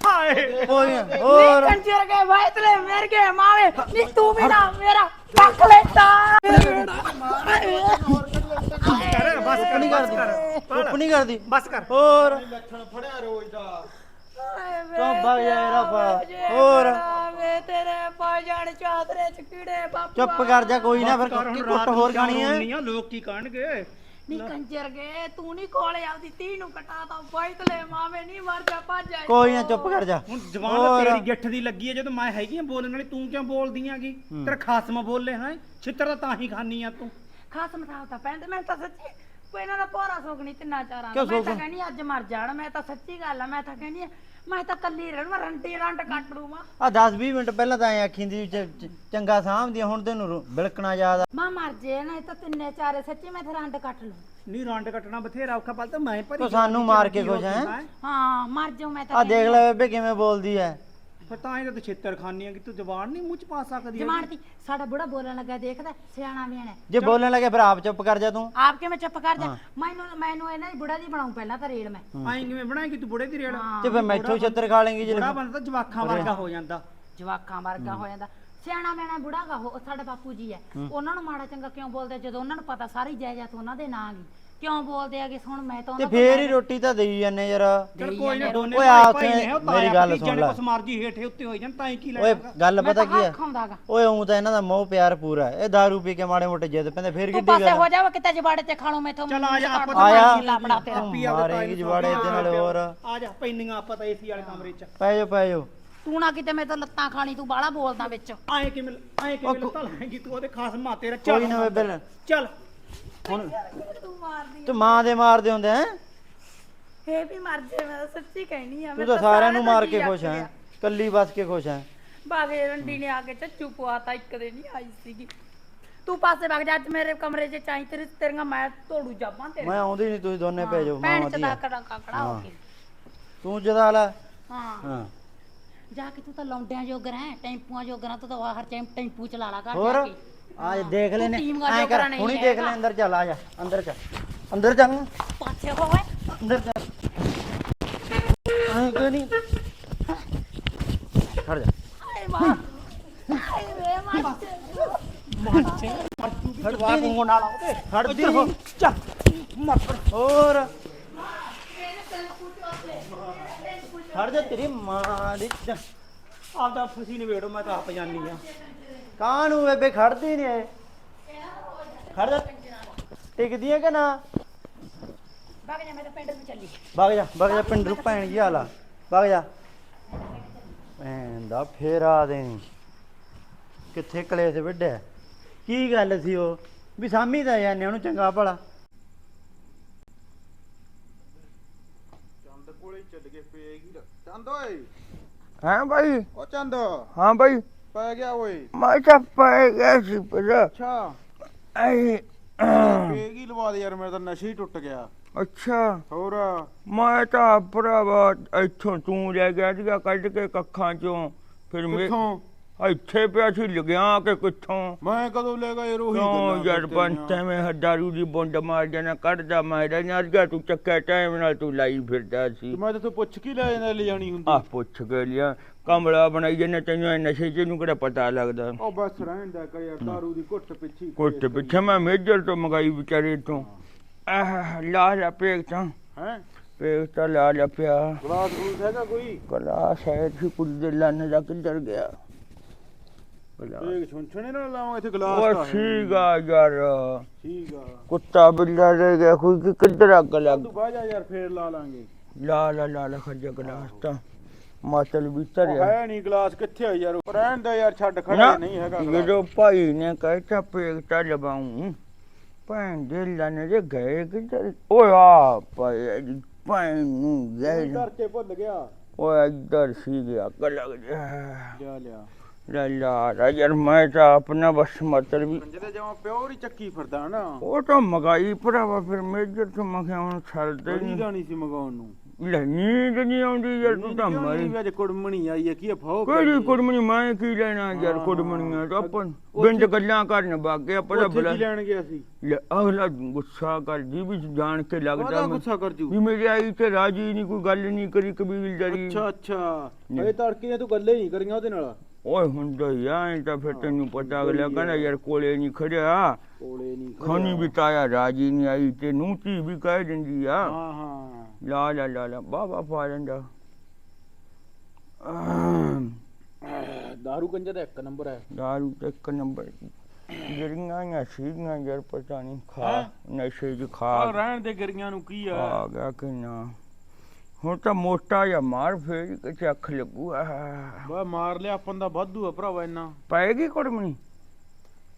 ਹਾਏ। ਕੋਈ ਨਾ ਨੀ ਹੋਰ। ਕੰਜਰ ਕੇ ਵਾਇਤਲੇ ਮੇਰ ਕੇ ਮਾਵੇ। ਨੀ ਤੂੰ ਵੀ ਨਾ ਮੇਰਾ ਪੱਕ ਲੈਤਾ ਕਰ ਬਸ ਕਰ ਨਹੀਂ ਬਸ ਕਰਦੀ ਕਰ। ਚੁੱਪ ਨਹੀਂ ਕਰਦੀ। ਬਸ ਕਰ। ਹੋਰ। ਲੱਛਣ ਫੜਿਆ ਰੋਜ਼ ਦਾ। ਕਿਉਂ ਵਗ ਜਾ ਯਾਰ ਆਪਾਂ। ਹੋਰ। ਵੇ ਤੇਰੇ ਪਾ ਜਾਣ ਚਾਦਰੇ ਚ ਕੀੜੇ ਬਾਪੂ ਚੁੱਪ ਕਰ ਜਾ ਕੋਈ ਨਾ ਫਿਰ ਕੁੱਟ ਹੋਰ ਖਾਣੀ ਹੈ। ਲੋਕ ਕੀ ਕਹਿਣਗੇ? ਨੀ ਕੰਜਰ ਗਏ ਤੂੰ ਨਹੀਂ ਕੋਲੇ ਆਪਦੀ ਧੀ ਨੂੰ ਕਟਾਤਾ ਬਾਈਕ ਲੈ ਮਾਵੇਂ ਨਹੀਂ ਮਰ ਜਾ ਭੱਜ ਜਾ ਕੋਈ ਨਾ ਚੁੱਪ ਕਰ ਜਾ। ਹੁਣ ਜਵਾਨ ਹੋਰ। ਤੇਰੀ ਗਿੱਠ ਦੀ ਲੱਗੀ ਹੈ ਜਦੋਂ ਮੈਂ ਹੈਗੀ ਆ ਬੋਲਣ ਵਾਲੀ ਤੂੰ ਕਿਉਂ ਬੋਲਦੀ ਆਗੀ ਤੇਰਾ ਖਾਸਮ ਬੋਲੇ ਹੈ? ਛਿੱਤਰ ਤਾਂ ਤਾਂ ਹੀ ਖਾਨੀ ਆ ਤੂੰ। ਖਾਸ ਮਸਾਲ ਤਾਂ ਪੈਂਦੇ ਮੈਂ ਤਾਂ ਸੱਚੀ ਕੋਈ ਇਹਨਾਂ ਦਾ ਭੋਰਾ ਸੋਗਣੀ ਤਿੰਨਾ ਚਾਰਾਂ ਦਾ। ਕਿਉਂ ਮੈਂ ਤਾਂ ਸੋਗ? ਕਹਿੰਦੀ ਅੱਜ ਮਰ ਜਾਣ ਮੈਂ ਤਾਂ ਸੱਚੀ ਗੱਲ ਆ ਮੈਂ ਤਾਂ ਕਹਿੰਦੀ ਆ, ਮੈਂ ਤਾਂ ਕੱਲੀ ਰਹਿਣ ਮੈਂ ਰੰਟੀ ਰੰਟ ਕੱਟ ਲੂੰ ਮਾਂ ਆ 10 20 ਮਿੰਟ ਪਹਿਲਾਂ ਤਾਂ ਐ ਆਖੀ ਦੀ ਚ- ਚ- ਚੰਗਾ ਸਾਂਭਦੀ ਆ, ਹੁਣ ਤੈਨੂੰ ਰੋ- ਬਿਲਕਣਾ ਯਾਦ ਆ। ਮਾਂ ਮਰ ਜੇ ਨਾ ਇਹ ਤਾਂ ਤਿੰਨੇ ਚਾਰੇ ਸੱਚੀ ਮੈਂ ਤਾਂ ਰੰਟ ਕੱਟ ਲੂੰ ਨਹੀਂ ਰੰਡ ਕੱਟਣਾ ਬਥੇਰਾ ਔਖਾ ਪਲ ਤਾਂ ਮੈਂ ਭਰੀ ਤੂੰ ਸਾਨੂੰ ਮਾਰ ਕੇ ਖੁਸ਼ ਹੈਂ? ਹਾਂ? ਮਰ ਜਾਉ ਮੈਂ ਤਾਂ ਆ ਦੇਖ ਲੈ ਬੇਬੇ ਕਿਵੇਂ ਬੋਲਦੀ ਐ। ਫਿਰ ਤਾਂ ਇਹ ਤਾਂ ਛਿੱਤਰ ਖਾਨੀ ਆ ਕਿ ਤੂੰ ਜਵਾਨ ਨਹੀਂ ਮੂੰਹ ਚ ਪਾ ਸਕਦੀ ਹੈਗੀ। ਜਮਾਨਤੀ ਸਾਡਾ ਬੁੜਾ ਬੋਲਣ ਲੱਗਾ ਦੇਖਦਾ ਸਿਆਣਾ ਵੀ ਨੇ ਜੇ ਬੋਲਣ ਲੱਗੇ ਫਿਰ ਆਪ ਚੁੱਪ ਕਰ ਜਾ ਤੂੰ। ਆਪ ਕਿਵੇਂ ਚੁੱਪ ਕਰ ਜਾ? ਮੈਨੂੰ ਮੈਨੂੰ ਇਹਨਾਂ ਦੀ ਬੁੜਾ ਦੀ ਬਣਾਉ ਪਹਿਲਾਂ ਤਾਂ ਰੇਲ ਮੈਂ। ਆਏਂ ਕਿਵੇਂ ਬਣਾਏਗੀ ਤੂੰ ਬੁੜੇ ਦੀ ਰੇੜ ਤੇ ਫਿਰ ਮੈਥੋਂ ਛੱਤਰ ਖਾ ਲੇਂਗੀ ਜੇ ਬੁੜਾ ਬੰਦਾ ਤਾਂ ਜਵਾਖਾਂ ਵਰਗਾ ਹੋ ਜਾਂਦਾ। ਜਵਾਕਾਂ ਵਰਗਾ ਹੋ ਜਾਂਦਾ। ਸਿਆਣਾ ਮੈਣਾ ਬੁੜਾ ਗਾ ਉਹ ਸਾਡਾ ਬਾਪੂ ਜੀ ਹੈ। ਉਹਨਾਂ ਨੂੰ ਮਾੜਾ ਚੰਗਾ ਕਿਉਂ ਬੋਲਦੇ ਜਦੋਂ ਉਹਨਾਂ ਨੂੰ ਪਤਾ ਸਾਰੀ ਜਾਇਦਾਦ ਉਹਨਾਂ ਦੇ ਨਾਂ ਗਈ ਕਿਉਂ ਬੋਲਦੇ ਆਗੇ ਹੁਣ ਮੈਂ ਤਾਂ ਤੇ ਉਹਨਾਂ ਫੇਰ ਹੀ ਰੋਟੀ ਤਾਂ ਦੇਈ ਜਾਂਦੇ ਯਾਰ। ਚਲ ਕੋਈ ਨਾ ਦੋਨੇ ਓਏ ਭਾਈ ਆ ਭਾਈ ਨੇ ਉਹ ਉੱਥੇ ਤਾਇਆ ਮੇਰੀ ਗੱਲ ਸੁਣ ਲੈ। ਕੁਛ ਮਰਜ਼ੀ ਹੇਠੇ ਉੱਤੇ ਹੋਈ ਜਾਣ ਤਾਂ ਹੀ ਕੀ ਓਏ ਲੈਣਾ ਗੱਲ ਮੈਂ ਪਤਾ ਤਾਂ ਕੀ ਹੱਥ ਖਾਉਂਦਾਗਾ ਓਏ ਉਂ ਤਾਂ ਇਹਨਾਂ ਦਾ ਮੋਹ ਪਿਆਰ ਪੂਰਾ ਹੈ। ਇਹ दारू ਪੀ ਕੇ ਮਾੜੇ ਮੋਟੇ ਜਿੱਦ ਪੈਂਦੇ ਫੇਰ ਤੂੰ ਕਿੱਡੀ ਪਾਸੇ ਗੱਲ ਹੋ ਜਾਵਾ ਕਿਤੇ ਜਬਾੜੇ ਤੇ ਖਾਣੋ ਮੈਥੋਂ। ਚੱਲ ਆ ਜਾ ਆਪਾਂ ਤਾਂ ਆਇਆ। ਮਾਰ ਕੇ ਲਾਪੜਾ ਤੇਰਾ। ਆਪੀ ਆ ਮਾਰੇਗੀ ਜਵਾੜੇ ਇਹਦੇ ਨਾਲ ਹੋਰ। ਆ ਜਾ ਪੈਨੀਆਂ ਆਪਾਂ ਤਾਂ ਏਸੀ ਵਾਲੇ ਕਮਰੇ 'ਚ। ਪੈ ਜਾ ਪੈ ਜਾ ਤੂੰ ਨਾ ਕਿਤੇ ਮੈਂ ਤਾਂ ਲੱਤਾਂ ਖਾਣੀ ਤੂੰ ਬਾਹਲਾ ਬੋਲਦਾ ਵਿੱਚ। ਆਏ ਕਿਵੇਂ ਆਏ ਕਿਵੇਂ ਲੱਤਾਂ ਲਾਏਗੀ ਤੂੰ ਉਹਦੇ ਖਾਸ ਮਾਂ ਤੇਰਾ ਕੋਈ ਨਾ ਬੇਬੇ। ਚੱਲ। ਹੁਣ ਤੂੰ ਮਾਰਦੀ ਤੂੰ ਮਾਂ ਦੇ ਮਾਰਦੇ ਹੁੰਦੇ ਹੈ? ਇਹ ਵੀ ਮਰ ਜੇ ਮੈਂ ਤਾਂ ਸੱਚੀ ਕਹਿਣੀ ਆ ਤੂੰ ਤਾਂ ਸਾਰਿਆਂ ਨੂੰ ਮਾਰ ਕੇ ਖੁਸ਼ ਹੈ ਕੱਲੀ ਬਸ ਕੇ ਖੁਸ਼ ਹੈ ਬਾਗੇ ਰੰਡੀ ਨੇ ਆ ਕੇ ਚੱਚੂ ਪਵਾਤਾ ਇੱਕ ਦਿਨ ਹੀ ਆਈ ਸੀਗੀ। ਤੂੰ ਪਾਸੇ ਵਗ ਜਾ ਅੱਜ ਮੇਰੇ ਕਮਰੇ 'ਚ ਚਾਈ ਤੇਰੀ ਤੇਰੀਆਂ ਮੈਂ ਤੋੜੂ ਜਾਬਾਂ ਤੇਰੇ। ਮੈਂ ਆਉਂਦੀ ਨਹੀਂ ਤੁਸੀਂ ਦੋਨੇ ਪੈ ਜਾਓ ਮਾਂ ਭੈਣ ਚ ਦਾ ਵਧੀਆ ਕੜਾ ਕਾਕੜਾ ਹੋ ਕੇ ਤੂੰ ਜਦਾ ਲੈ। ਹਾਂ। ਹਾਂ। ਜਾ ਕੇ ਤੂੰ ਤਾਂ ਲੌਂਡਿਆਂ ਜੋਗਰ ਹੈ ਟੈਂਪੂਆਂ ਜੋਗਰ ਤੂੰ ਤਾਂ ਹਰ ਟਾਈਮ ਟੈਂਪੂ ਚਲਾ ਲਾ ਹੋਰ ਜਾ ਕੇ। ਆ ਦੇਖ ਲੈਨੇ ਟੀਮ ਐ ਗਾਜੋ ਕਰ ਹੁਣੀ ਦੇਖ ਲੈ ਹੈਗਾ। ਅੰਦਰ ਚੱਲ ਆ ਜਾ ਅੰਦਰ ਚੱਲ। ਅੰਦਰ ਚੱਲ। ਪਾਸੇ ਹੋ ਓਏ। ਅੰਦਰ ਚੱਲ। ਐ ਕੋਈ ਨਹੀਂ? ਖੜ ਜਾ। ਹਾਏ ਮਾਂ। ਹਾਏ ਵੇ ਮਾਂ। ਖੜਦੀ ਇੱਧਰ ਹੋ, ਚੱਲ। ਮਰ ਹੋਰ। ਖੜ ਜਾ ਤੇਰੀ ਮਾਂ ਦੀ। ਚ- ਆਪਦਾ ਫਸੀ ਨਿਬੇੜੋ ਮੈਂ ਤਾਂ ਆਪ ਜਾਨੀ ਆ। ਕਾਂ ਨੂੰ ਬੇਬੇ ਖੜਦੀ ਨਹੀਂ ਐ ਖੜ ਜਾ ਟਿਕਦੀ ਹੈ ਕਿ ਨਾ? ਵਗ ਜਾ ਮੈਂ ਤਾਂ ਪਿੰਡ ਨੂੰ ਚੱਲੀ। ਵਗ ਜਾ ਵਗ ਜਾ ਪਿੰਡ ਨੂੰ ਭੈਣ ਜੀ ਹਾਲਾ ਵਗ ਜਾ। ਭੈਣ ਦਾ ਫੇਰਾ ਦੇਣੀ ਕਿੱਥੇ ਕਲੇਸ਼ ਵੱਡਿਆ ਕੀ ਗੱਲ ਸੀ ਉਹ? ਵੀ ਸਾਮੀ ਦਾ ਜਾਂਦੇ ਉਹਨੂੰ ਚੰਗਾ ਭਲਾ। ਚੰਦ ਕੋਲੇ ਚੱਲ ਕੇ ਪਏਗੀ ਚੰਦ ਓਏ। ਹਾਂ ਭਾਈ ਓ ਚੰਦ। ਹਾਂ ਭਾਈ ਪੈ ਗਿਆ ਓਏ। ਮੈਂ ਤਾਂ ਪੈ ਗਿਆ ਸੀ ਪਰ। ਅੱਛਾ। ਆਈ ਪਏਗੀ ਲਵਾ ਦੇ ਯਾਰ ਮੇਰਾ ਤਾਂ ਨਸ਼ਾ ਹੀ ਟੁੱਟ ਗਿਆ। ਅੱਛਾ। ਹੋਰ। ਮੈਂ ਤਾਂ ਭਰਾਵਾ ਇੱਥੋਂ ਤੂੰ ਲੈ ਗਿਆ ਸੀਗਾ ਕੱਢ ਕੇ ਕੱਖਾਂ ਚੋਂ। ਫਿਰ ਮੈਂ ਕਿੱਥੋਂ? ਇੱਥੇ ਪਿਆ ਸੀ ਲਗਿਆ ਕਿ ਕਿੱਥੋਂ? ਮੈਂ ਕਦੋਂ ਲੈ ਗਿਆ ਯਾਰ ਉਹੀ ਕਿਉਂ ਯਾਰ ਤੇਰੀਆਂ। ਮੈਂ ਹੱਦਾਰੂ ਦੀ ਬੁੰਡ ਮਾਰ ਜਾਣਾ ਕੱਢਦਾ ਮੈਂ ਰਹਿਣਾ ਸੀਗਾ ਤੂੰ ਚੱਕਿਆ ਟਾਈਮ ਨਾਲ ਤੂੰ ਲਾਈ ਫਿਰਦਾ ਸੀ। ਮੈਂ ਤਾਂ ਤੂੰ ਪੁੱਛ ਕੇ ਲੈ ਜਾਂਦਾ ਲੈ ਜਾਣੀ ਹੁੰਦੀ। ਆ ਪੁੱਛ ਕੇ ਲਿਆ। ਕਮਲਾ ਬਣਾਈ ਜਨੇ ਤੈਨੂੰ ਇਹ ਨਸ਼ੇ ਚ ਨੂੰ ਕਿਹੜਾ ਪਤਾ ਲੱਗਦਾ? ਉਹ ਬਸ ਰਹਿਣ ਦਾ ਕਰ ਯਾਰ ਦਾਰੂ ਦੀ ਘੁੱਟ ਪਿੱਛੇ ਕੁੱਟ ਪਿੱਛੇ ਮੈਂ ਮੇਜਰ ਤੋਂ ਮੰਗਾਈ ਵਿਚਾਰੇ ਤੋਂ। ਆਹ ਲਾ ਲਾ ਪੇਕ ਤਾਂ। ਹੈ? ਪੇਕ ਤਾਂ ਲਾ ਲਾ ਪਿਆ। ਗਲਾਸ ਗਲੂਸ ਹੈਗਾ ਕੋਈ? ਕਲਾ ਸ਼ਾਇਦ ਹੀ ਕੁਝ ਦੇ ਲੰਨ ਦਾ ਕਿੱਧਰ ਗਿਆ? ਕਲਾ ਇਹ ਛੁੰਛਣੇ ਨਾਲ ਲਾਵਾਂ ਇੱਥੇ ਗਲਾਸ ਉਹ ਤਾਂ ਹੈ। ਸੀਗਾ ਯਾਰ। ਠੀਕ ਆ। ਕੁੱਤਾ ਬਿੱਲਾ ਰਹਿ ਗਿਆ ਕੋਈ ਕਿੱਧਰ ਅੱਗ ਲੱਗ ਤੂੰ ਬਾਹਰ ਜਾ ਯਾਰ ਫੇਰ ਲਾ ਲਾਂਗੇ। ਲਾ ਲਾ ਲਾ ਲਾ ਖੱਜਾ ਗਲਾਸ ਤਾਂ। ਮਾਤਲ ਵੀ ਧਰਿਆ। ਹੈ ਨਹੀਂ ਗਲਾਸ ਕਿੱਥੇ ਆ ਯਾਰ? ਰਹਿਣ ਦਾ ਯਾਰ ਛੱਡ ਖੜਾ ਨਹੀਂ ਹੈਗਾ ਗਲਾਸ। ਜਦੋਂ ਭਾਈ ਨੇ ਕਹਿਤਾ ਪੇਕ ਤਾਂ ਲਵਾਉਂ ਭੈਣ ਦੇ ਲੰਨ ਦੇ ਗਏ ਕਿੱਧਰ? ਓਏ ਆ ਭਾਈ ਭੈਣ ਨੂੰ ਗਏ ਤੇ ਭੁੱਲ ਗਿਆ। ਓਏ ਇੱਧਰ ਸੀ ਗਿਆ ਅੱਗ ਲੱਗ ਜਾ। ਲਿਆ ਲਿਆ। ਲਾ ਲਾ ਲਾ ਯਾਰ ਮੈਂ ਤਾਂ ਆਪਣਾ ਬਸ ਮਤਲਬ ਵੀ ਪੰਜੇ ਦੇ ਜਮਾ ਪਿਓਰ ਹੀ ਚੱਕੀ ਫਿਰਦਾ ਨਾ। ਉਹ ਤਾਂ ਮਗਾਈ ਭਰਾਵਾ ਫਿਰ ਮੇਜਰ ਤੋਂ ਮੈਂ ਕਿਹਾ ਹੁਣ ਛੱਡਦੇ ਨਹੀਂ ਗਾਣੀ ਸੀ ਮਗਾਉਣ ਨੂੰ। ਲੈ ਨੀਂਦ ਨਹੀਂ ਆਉਂਦੀ ਯਾਰ ਤੂੰ ਤਾਂ ਮਰੀ। ਵੀ ਅੱਜ ਕੁੜਮਣੀ ਆਈ ਹੈ ਕੀ ਫਾਓ ਕਿਹੜੀ ਕੁੜਮਣੀ? ਮੈਂ ਕੀ ਲੈਣਾ ਯਾਰ ਕੁੜਮਣੀਆਂ ਤਾਂ? ਆਪਾਂ ਬਿੰਦ ਗੱਲਾਂ ਕਰਨ ਬਾਗੇ ਆਪਾਂ ਤਾਂ ਉੱਥੇ ਬਲਾ। ਲੈਣ ਗਿਆ ਸੀ? ਅਗਲਾ ਗੁੱਸਾ ਕਰਦੀ ਵੀ ਜਾਣ ਕੇ ਲੱਗਦਾ ਮੈਂ- ਗੁੱਸਾ ਕਰ ਜੂ ਵੀ ਮੇਰੀ ਆਈ ਤੇ ਰਾਜੀ ਨਹੀਂ ਕੋਈ ਗੱਲ ਨਹੀਂ ਕਰੀ ਕਬੀਲਦਾਰੀ ਅੱਛਾ ਅੱਛਾ। ਇਹ ਤੜਕੇ ਤੂੰ ਗੱਲੇ ਨਹੀਂ ਕਰੀਆਂ ਉਹਦੇ ਨਾਲ? ਓਏ ਹੁੰਦਾ ਯਾਰ ਤਾਂ ਫਿਰ ਤੈਨੂੰ ਪਤਾ ਅਗਲਾ ਕਹਿੰਦਾ ਯਾਰ ਕੋਲੇ ਨਹੀਂ ਖੜਿਆ। ਕੋਲੇ ਨਹੀਂ ਖਾਣੀ ਬਿਤਾਇਆ ਰਾਜੀ ਨਹੀਂ ਆਈ ਤੇ ਨੂੰ ਧੀ ਵੀ ਕਹਿ ਦਿੰਦੀ ਆ। ਹਾਂ ਹਾਂ। ਲਾ ਲਾ ਲਾ ਲਾ। ਬਾਬਾ ਪਾ ਲੈਂਦਾ ਦਾਰੂ ਕੰਜਰ ਦਾ ਇੱਕ ਨੰਬਰ ਹੈ। ਦਾਰੂ ਤੇ ਇੱਕ ਨੰਬਰ। ਜਿਹੜੀਆਂ ਜਾਂ ਸੀਗੀਆਂ ਯਾਰ ਪਤਾ ਨਹੀਂ ਖਾ ਨਸ਼ੇ ਚ ਖਾ ਆ ਰਹਿਣ ਦੇ ਗਰੀਆਂ ਨੂੰ ਕੀ ਆ? ਆ ਗਿਆ ਕਿ ਨਾ ਹੁਣ ਤਾਂ ਮੋਟਾ ਜਾਂ ਮਾਰ ਫੇਰ ਕਿ ਚੱਖ ਲੱਗੂ। ਆਹ। ਬਾ ਮਾਰ ਲਿਆ ਆਪਾਂ ਦਾ ਵਾਧੂ ਆ ਭਰਾਵਾ ਇੰਨਾ। ਪਾਏਗੀ ਕੁੜਮਣੀ?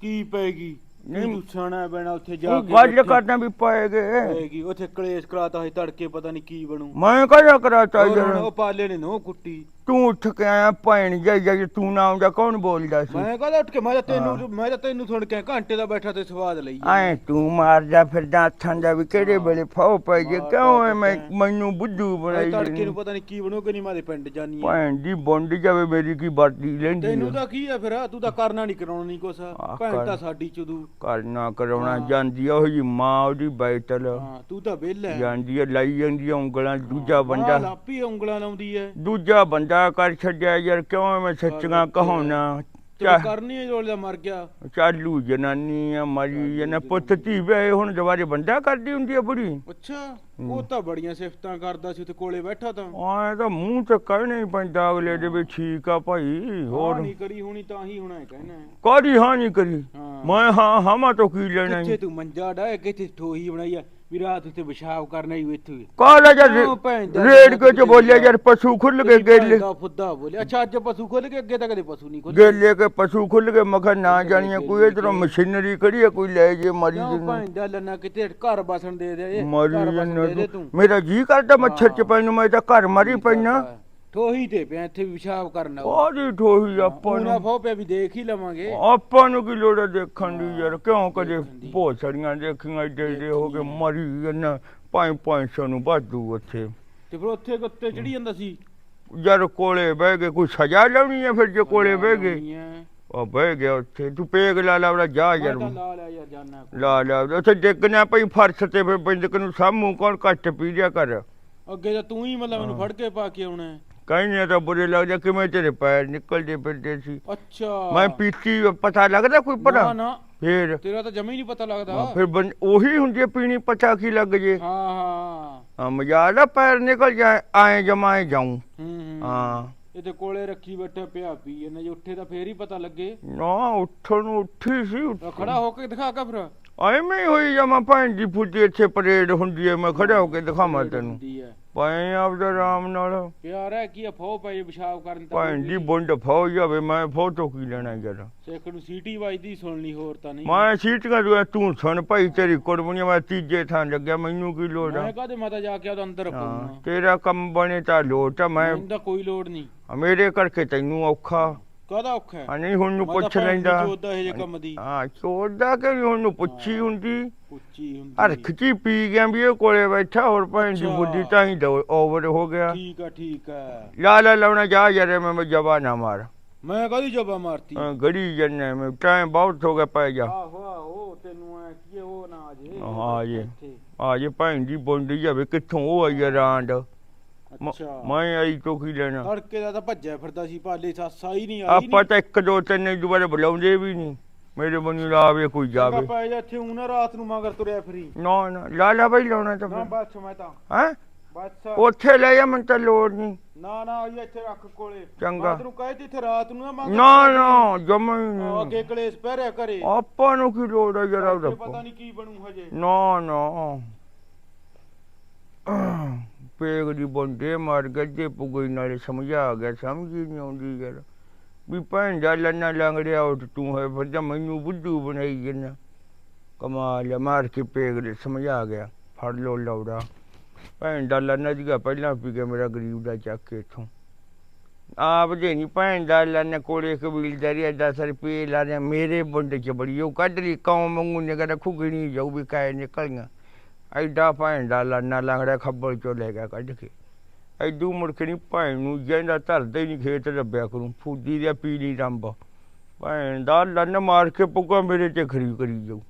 ਕੀ ਪੈਗੀ ਨਹੀਂ। ਸੁਣਾ ਬੈਣਾ ਉੱਥੇ ਜਾ ਉਹ ਕੇ ਗੱਲ ਕਰਨਾ ਵੀ ਪਾਏਗੇ। ਪਏਗੀ ਉੱਥੇ ਕਲੇਸ਼ ਕਰਾਤਾ ਸੀ ਤੜਕੇ ਪਤਾ ਨਹੀਂ ਕੀ ਬਣੂ। ਮੈਂ ਕਹਦਾ ਕਰਾਤਾ ਉਹ ਪਾਲੇ ਨੇ ਨੋ ਕੁੱਟੀ। ਤੂੰ ਉੱਠ ਕੇ ਆਇਆ ਭੈਣ ਜਾਈ ਜਾਈ ਤੂੰ ਨਾ ਆਉਂਦਾ ਕੌਣ ਬੋਲਦਾ ਸੀ? ਮੈਂ ਕਹਦਾ ਉੱਠ ਕੇ ਮੈਂ ਤਾਂ ਤੈਨੂੰ ਮੈਂ ਤਾਂ ਤੈਨੂੰ ਸੁਣ ਕੇ ਘੰਟੇ ਦਾ ਬੈਠਾ ਤੇ ਸਵਾਦ ਲਈ ਐ ਤੂੰ ਮਾਰਦਾ ਫਿਰਦਾ ਹੱਥਾਂ ਦਾ ਵੀ ਕਿਹੜੇ ਵੇਲੇ ਫਾਉ ਪੈ ਜੇ ਕਿਉਂ ਐ ਮੈਂ। ਮੈਨੂੰ ਬੁੱਧੂ ਬਣਾਈ ਤੜਕੇ। ਨੂੰ ਪਤਾ ਨਹੀਂ ਕੀ ਬਣੂ ਕਿ ਨਹੀਂ ਮੈਂ ਦੇ ਪਿੰਡ ਜਾਨੀ ਭੈਣ ਦੀ ਬੁੰਡ ਜਾਵੇ ਮੇਰੀ ਕੀ ਵਰਦੀ ਲੈਂਦੀ ਤੈਨੂੰ। ਤਾਂ ਕੀ ਆ ਫਿਰ? ਤੂੰ ਤਾਂ ਕਰਨਾ ਨਹੀਂ ਕਰਾਉਣਾ ਨਹੀਂ ਕੁਛ। ਭੈਣ। ਤਾਂ ਸਾਡੀ ਚੁਦੂ। ਕਰਨਾ ਕਰਾਉਣਾ। ਜਾਂਦੀ ਆ ਉਹ ਜੀ ਮਾਂ ਉਹਦੀ ਬੈਤਲ। ਹਾਂ ਤੂੰ ਤਾਂ ਵਿਹਲਾ ਜਾਂਦੀ ਆ ਲਾਈ ਜਾਂਦੀ ਆ ਉਂਗਲਾਂ ਦੂਜਾ ਬੰਦਾ। ਲਾਪੀ ਉਂਗਲਾਂ ਲਾਉਂਦੀ ਐ। ਦੂਜਾ ਬੰਦਾ ਕਰ ਛੱਡਿਆ ਯਾਰ ਕਿਉਂ ਮੈਂ ਸੱਚੀਆਂ ਕਹਾਉਣਾ? ਤੇ ਕਰਨੀ ਐ ਰੋਲ ਦਾ ਮਰ ਗਿਆ। ਚਾਲੂ ਜਨਾਨੀ ਆ ਮਰੀ ਜਨਾ ਪੁੱਤ ਧੀ ਵੇ ਹੁਣ ਜਵਾਰੇ ਬੰਦਾ ਕਰਦੀ ਹੁੰਦੀ ਆ ਬੁੜੀ? ਅੱਛਾ ਉਹ ਤਾਂ ਬੜੀਆਂ ਸਿਫਤਾਂ ਕਰਦਾ ਸੀ ਤੇ ਕੋਲੇ ਬੈਠਾ ਤਾਂ। ਆਏ ਤਾਂ ਮੂੰਹ ਤੇ ਕਹਿਣਾ ਹੀ ਪੈਂਦਾ ਅਗਲੇ ਦੇ ਵੀ ਠੀਕ ਆ ਭਾਈ ਹੋਰ। ਹੋਰ ਨਹੀਂ ਕਰੀ ਹੋਣੀ ਤਾਂ ਹੀ ਹੋਣਾ ਹੈ ਕਹਿਣਾ। ਹੈ। ਕਾਦੀ ਹਾਂ ਨਹੀਂ ਕਰੀ? ਹਾਂ। ਮੈਂ ਹਾਂ ਹਾਮਾ ਤੋਂ ਕੀ ਲੈਣਾ ਕਿੱਥੇ ਤੂੰ ਮੰਜਾ ਡਾ ਕਿੱਥੇ ਠੋਹੀ ਬਣਾਈ ਆ? ਵੀ ਰਾਤ ਉੱਤੇ ਪਿਸ਼ਾਬ ਕਰਨਾ ਹੀ ਇੱਥੇ। ਕਾਲਾ ਜਦ ਉਹ ਭੈਣ ਦਾ ਰੇਡ ਕੇ ਚ ਬੋਲਿਆ ਯਾਰ ਪਸ਼ੂ ਖੁੱਲ ਗਏ ਗੇਲੇ। ਦਾ ਫੁੱਦਾ ਬੋਲੇ ਅੱਛਾ ਅੱਜ ਪਸ਼ੂ ਖੁੱਲ ਕੇ ਅੱਗੇ ਤਾਂ ਕਦੇ ਪਸ਼ੂ ਨਹੀਂ ਖੁੱਲੇ ਗੇਲੇ ਕੇ ਪਸ਼ੂ ਖੁੱਲ ਗਏ ਮਖਾ ਨਾ ਜਾਣੀਆਂ ਕੋਈ ਇਧਰੋਂ ਮਸ਼ੀਨਰੀ ਖੜੀ ਆ ਕੋਈ ਲੈ ਜੇ ਮਰੀ ਕਿਉਂ ਜੀ ਭੈਣ ਦਾ ਲੰਨਾ ਕਿਤੇ ਘਰ ਬਸਣ ਦੇ ਦੇ ਮਰੀ ਮੇਰਾ ਜੀ ਕਰਦਾ ਮੱਛਰ ਚ ਪੈਣ ਮੈਂ ਤਾਂ ਘਰ ਮਰੀ ਪੈਣਾ। ਠੋਹੀ ਤੇ ਪਿਆ ਇੱਥੇ ਵੀ ਪਿਸ਼ਾਬ ਕਰਨਾ ਉਹਦੀ ਠੋਹੀ ਆਪਾਂ ਉਹਨਾਂ ਨੂੰ। ਵੀ ਦੇਖ ਹੀ ਲਵਾਂਗੇ। ਆਪਾਂ ਨੂੰ ਕੀ ਲੋੜ ਹੈ ਦੇਖਣ ਦੀ ਯਾਰ? ਕਿਉਂ ਕਦੇ ਭੋਸੜੀਆਂ ਦੇਖੀਆਂ ਏਡੇ ਏਡੇ ਹੋ ਕੇ ਮਰੀ ਜਨ ਪੰਜ ਪੰਜ ਸੌ ਨੂੰ ਵਾਧੂ ਉੱਥੇ। ਤੇ ਫਿਰ ਉੱਥੇ ਕੁੱਤੇ ਚੜੀ ਜਾਂਦਾ ਸੀ? ਯਾਰ ਕੋਲੇ ਬਹਿ ਗਏ ਕੋਈ ਸਜ਼ਾ ਲਾਉਣੀ ਹੈ ਫਿਰ ਜੇ ਕੋਲੇ ਬਹਿ ਗਏ? ਉਹ ਬਹਿ ਗਿਆ ਉੱਥੇ। ਤੂੰ ਪੇਗ ਲਾ ਲਾ ਉਹਦਾ ਜਾ ਯਾਰ। ਤਾਂ ਲਾ ਲਿਆ ਯਾਰ ਜਾਨਾ ਲਾ ਲਾ ਉੱਥੇ ਡਿੱਗਣਾ ਪਈ ਫਰਸ਼ ਤੇ ਫਿਰ ਬਿੰਦਕ ਨੂੰ ਸਾਹਮੂ ਕੌਣ ਕੱਟ ਪੀ ਜਾ ਕਰ? ਅੱਗੇ ਤਾਂ ਤੂੰ ਹੀ ਮਤਲਬ ਮੈਨੂੰ ਫੜ ਕੇ ਪਾ ਕੇ ਆਉਣਾ ਹੈ। ਕਹਿੰਦੇ ਤਾਂ ਬੁਰੇ ਲੱਗਦਾ ਕਿਵੇਂ ਤੇਰੇ ਪੈਰ ਨਿਕਲਦੇ ਫਿਰਦੇ ਸੀ ਅੱਛਾ ਮੈਂ ਪੀਤੀ ਪਤਾ ਲੱਗਦਾ ਕੋਈ ਨਾ ਪਤਾ ਨਾ ਫੇਰ ਤੇਰਾ ਤਾਂ ਜਮਾ ਹੀ ਨਹੀਂ ਪਤਾ ਲੱਗਦਾ ਹਾਂ, ਫਿਰ ਬੰ- ਉਹੀ ਹੁੰਦੀ ਹੈ ਪੀਣੀ ਪਤਾ ਕੀ ਲੱਗ ਜੇ ਹਾਂ ਹਾਂ ਹਾਂ ਮਜ਼ਾਕ ਆ ਪੈਰ ਨਿਕਲ ਜਾਏ ਆਏ ਜਮਾਏ ਜਾਉਂ ਹੂੰ ਹੂੰ ਹਾਂ ਇਹ ਤੇ ਕੋਲੇ ਰੱਖੀ ਬੈਠਾ ਪਿਆ ਪੀ ਇਹਨੇ ਜੇ ਉੱਠੇ ਤਾਂ ਫੇਰ ਹੀ ਪਤਾ ਲੱਗੇ ਨਾ ਉੱਠਣ ਨੂੰ ਉੱਠੀ ਸੀ ਤਾਂ ਖੜਾ ਹੋ ਕੇ ਦਿਖਾ ਕੇ ਫਿਰ ਐਵੇਂ ਹੀ ਹੋਈ ਜਮਾ ਭੈਣ ਦੀ ਫੁੱਟੀ ਇੱਥੇ ਪਰੇਡ ਹੁੰਦੀ ਹੈ ਮੈਂ ਖੜਾ ਹੋ ਕੇ ਦਿਖਾਵਾਂ ਤੈਨੂੰ ਹੁੰਦੀ ਹੈ ਪਾਏ ਆਪਦਾ ਆਰਾਮ ਨਾਲ। ਪਿਆਰ ਹੈ ਕੀ ਫੋ ਪਏ ਪਿਸ਼ਾਬ ਕਰਨ ਤਾਂ ਭੈਣ ਦੀ ਬੁੰਡ ਫੌਜ ਜਾਵੇ ਮੈਂ ਫੋਟੋ ਕੀ ਲੈਣਾ ਯਾਰ। ਸਿੱਖ ਨੂੰ ਸੀਟੀ ਵੱਜਦੀ ਸੁਣਨੀ ਹੋਰ ਤਾਂ ਨਹੀਂ। ਮੈਂ ਸੀਟੀਆਂ ਦੂਆ ਤੂੰ ਸੁਣ ਭਾਈ ਤੇਰੀ ਕੁੜਮਣੀ ਮੈਂ ਤੀਜੇ ਥਾਂ ਲੱਗਿਆ ਮੈਨੂੰ ਕੀ ਲੋੜ ਆ? ਮੈਂ ਕਹਦੇ ਮਾਤਾ ਜਾ ਕੇ ਉਹਦੇ ਅੰਦਰ ਰੱਖੂਗਾ? ਤੇਰਾ ਕੰਮ ਬਣੇ ਤਾਂ ਲੋਟ ਆ ਮੈਂ ਮੈਨੂੰ ਤਾਂ ਕੋਈ ਲੋੜ ਨਹੀਂ। ਮੇਰੇ ਕਰਕੇ ਤੈਨੂੰ ਔਖਾ। ਕਾਹਦਾ ਔਖਾ ਹੈ? ਆ ਨਹੀਂ ਹੁਣ ਨੂੰ ਮੈਂ ਤਾਂ ਪੁੱਛ ਭੈਣ ਦੀ ਲੈਂਦਾ। ਚੋਦ ਇਹ ਜੇ ਕੰਮ ਦੀ। ਹਾਂ ਚੋਦਾ ਕਿ ਹੁਣ ਨੂੰ ਪੁੱਛੀ ਹੁੰਦੀ? ਉੱਚੀ ਹੁੰਦੀ ਹਰਖ ਚ ਹੀ ਪੀ ਗਿਆ ਵੀ ਇਹ ਕੋਲੇ ਬੈਠਾ ਹੋਰ ਭੈਣ ਦੀ ਅੱਛਾ। ਬੁੱਧੀ ਤਾਂ ਹੀ ਓਵਰ ਹੋ ਗਿਆ। ਠੀਕ ਆ ਠੀਕ ਆ। ਲਾ ਲਾ ਲਾਉਣਾ ਜਾ ਯਾਰ ਮੈਂ ਜਵਾ ਨਾ ਮਾਰ। ਮੈਂ ਕਹਦੀ ਜਬਾ ਮਾਰਤੀ? ਹਾਂ, ਗੜੀ ਜੰਨੇ ਮੈਂ ਟਾਈਮ ਬਹੁਤ ਹੋ ਗਿਆ ਪੈ ਜਾ। ਆਹੋ ਆਹੋ ਤੈਨੂੰ ਐ ਕੀ ਉਹ ਨਾ ਜੇ ਹਾਂ ਜੀ। ਆ ਜੇ ਭੈਣ ਦੀ ਬੁੰਡੀ ਜਾਵੇ ਕਿੱਥੋਂ ਉਹ ਆਈ ਆ ਰਾਂਡ? ਮ- ਅੱਛਾ। ਮੈਂ ਆਈ ਤੋਂ ਕੀ ਲੈਣਾ। ਤੜਕੇ ਦਾ ਤਾਂ ਭੱਜਿਆ ਫਿਰਦਾ ਸੀ ਭਾਲੇ ਸਾਸਾ ਹੀ ਨਹੀਂ ਆਈ ਆਪਾਂ ਤਾਂ ਇੱਕ ਦੋ ਤਿੰਨ ਦੁਬਾਰਾ ਬੁਲਾਉਂਦੇ ਵੀ ਨਹੀਂ ਮੇਰੇ ਬੰਨੂ ਲਾਵੇ ਕੋਈ ਜਾਵੇ। ਪੈ ਜਾ ਇੱਥੇ ਊਂ ਨਾ ਰਾਤ ਨੂੰ ਮਗਰ ਤੁਰਿਆ ਫਰੀ। ਨਾ ਨਾ ਲਾ ਲਾ ਬਈ ਲਾਉਣਾ ਤਾਂ ਨਾ ਬਸ ਮੈਂ ਤਾਂ। ਹੈ? ਬਸ। ਉੱਥੇ ਲੈ ਜਾ ਮੈਨੂੰ ਤਾਂ ਲੋੜ ਨਹੀਂ ਨਾ ਨਾ ਆਈ ਇੱਥੇ ਰੱਖ ਕੋਲੇ। ਚੰਗਾ। ਤੈਨੂੰ ਕਹੇ ਤੇ ਇੱਥੇ ਰਾਤ ਨੂੰ ਨਾ ਮਗਰ ਨਾ ਨਾ ਜਮਾ ਹੀ ਆਹ, ਨਹੀਂ ਅੱਗੇ ਕਲੇਸ਼ ਪੈ ਕਰੇ ਆਪਾਂ ਨੂੰ ਕੀ ਲੋੜ ਹੈ ਜਰਾ ਇੱਥੇ ਉਹਦਾ ਪਤਾ ਨਹੀਂ ਕੀ ਬਣੂ ਹਜੇ। ਨਾ ਨਾ। ਪੇਗ ਦੀ ਬੰਦੇ ਮਾਰ ਗੱਜੇ ਪੁਗਈ ਨਾਲੇ ਸਮਝਾ ਗਿਆ, ਸਮਝ ਹੀ ਨਹੀਂ ਆਉਂਦੀ ਯਾਰ ਵੀ ਭੈਣ ਦਾ ਲੰਨਾ ਲੰਗੜਿਆ ਉੱਠ ਤੂੰ ਹੈ ਫਿਰ ਤਾਂ ਮੈਨੂੰ ਬੁੱਧੂ ਬਣਾਈ ਜਨਾ ਕਮਾਲ ਮਾਰ ਕੇ ਪੇਗ ਦੇ ਸਮਝਾ ਗਿਆ, ਫੜ ਲੋ ਲੌੜਾ। ਭੈਣ ਦਾ ਲੰਨਾ ਜੀਗਾ ਪਹਿਲਾਂ ਪੀ ਗਿਆ ਮੇਰਾ ਗਰੀਬ ਦਾ ਚੱਕ ਕੇ ਇਥੋਂ। ਆਪ ਜੇ ਨਹੀਂ, ਭੈਣ ਦਾ ਲੰਨਾ ਕੋਲੇ ਕਬੀਲਦਾਰੀ ਐਡਾ ਸਰ ਪੀ ਲਾ ਮੇਰੇ ਬੁੰਡੇ ਚ ਬੜੀ ਉਹ ਕੱਢ ਲਈ, ਕੌਮ ਵਾਂਗੂ ਨਿਕਲ ਖੁਗਣੀ ਜਾਊ ਵੀ ਕਾਇ ਨਿਕਲੀਆਂ ਐਡਾ ਭੈਣ ਦਾ ਲੰਨਾ ਲੰਗੜਾ ਖੱਬਲ ਚੋਂ ਲੈ ਗਿਆ ਕੱਢ ਕੇ। ਐਡੂ ਮੁੜ ਕੇ ਭੈਣ ਨੂੰ ਜਾਂਦਾ ਧਰਦੇ ਹੀ ਨਹੀਂ ਖੇਤ ਰੱਬਿਆ ਕਰੂੰ ਫੂਦੀ ਦੇ ਪੀਲੀ ਰੰਬ। ਭੈਣ ਦਾ ਲੰਨ ਮਾਰ ਕੇ ਪੁੱਗਾ ਮੇਰੇ ਤੇ ਖਰੀ ਕਰੀ ਜਾਊ।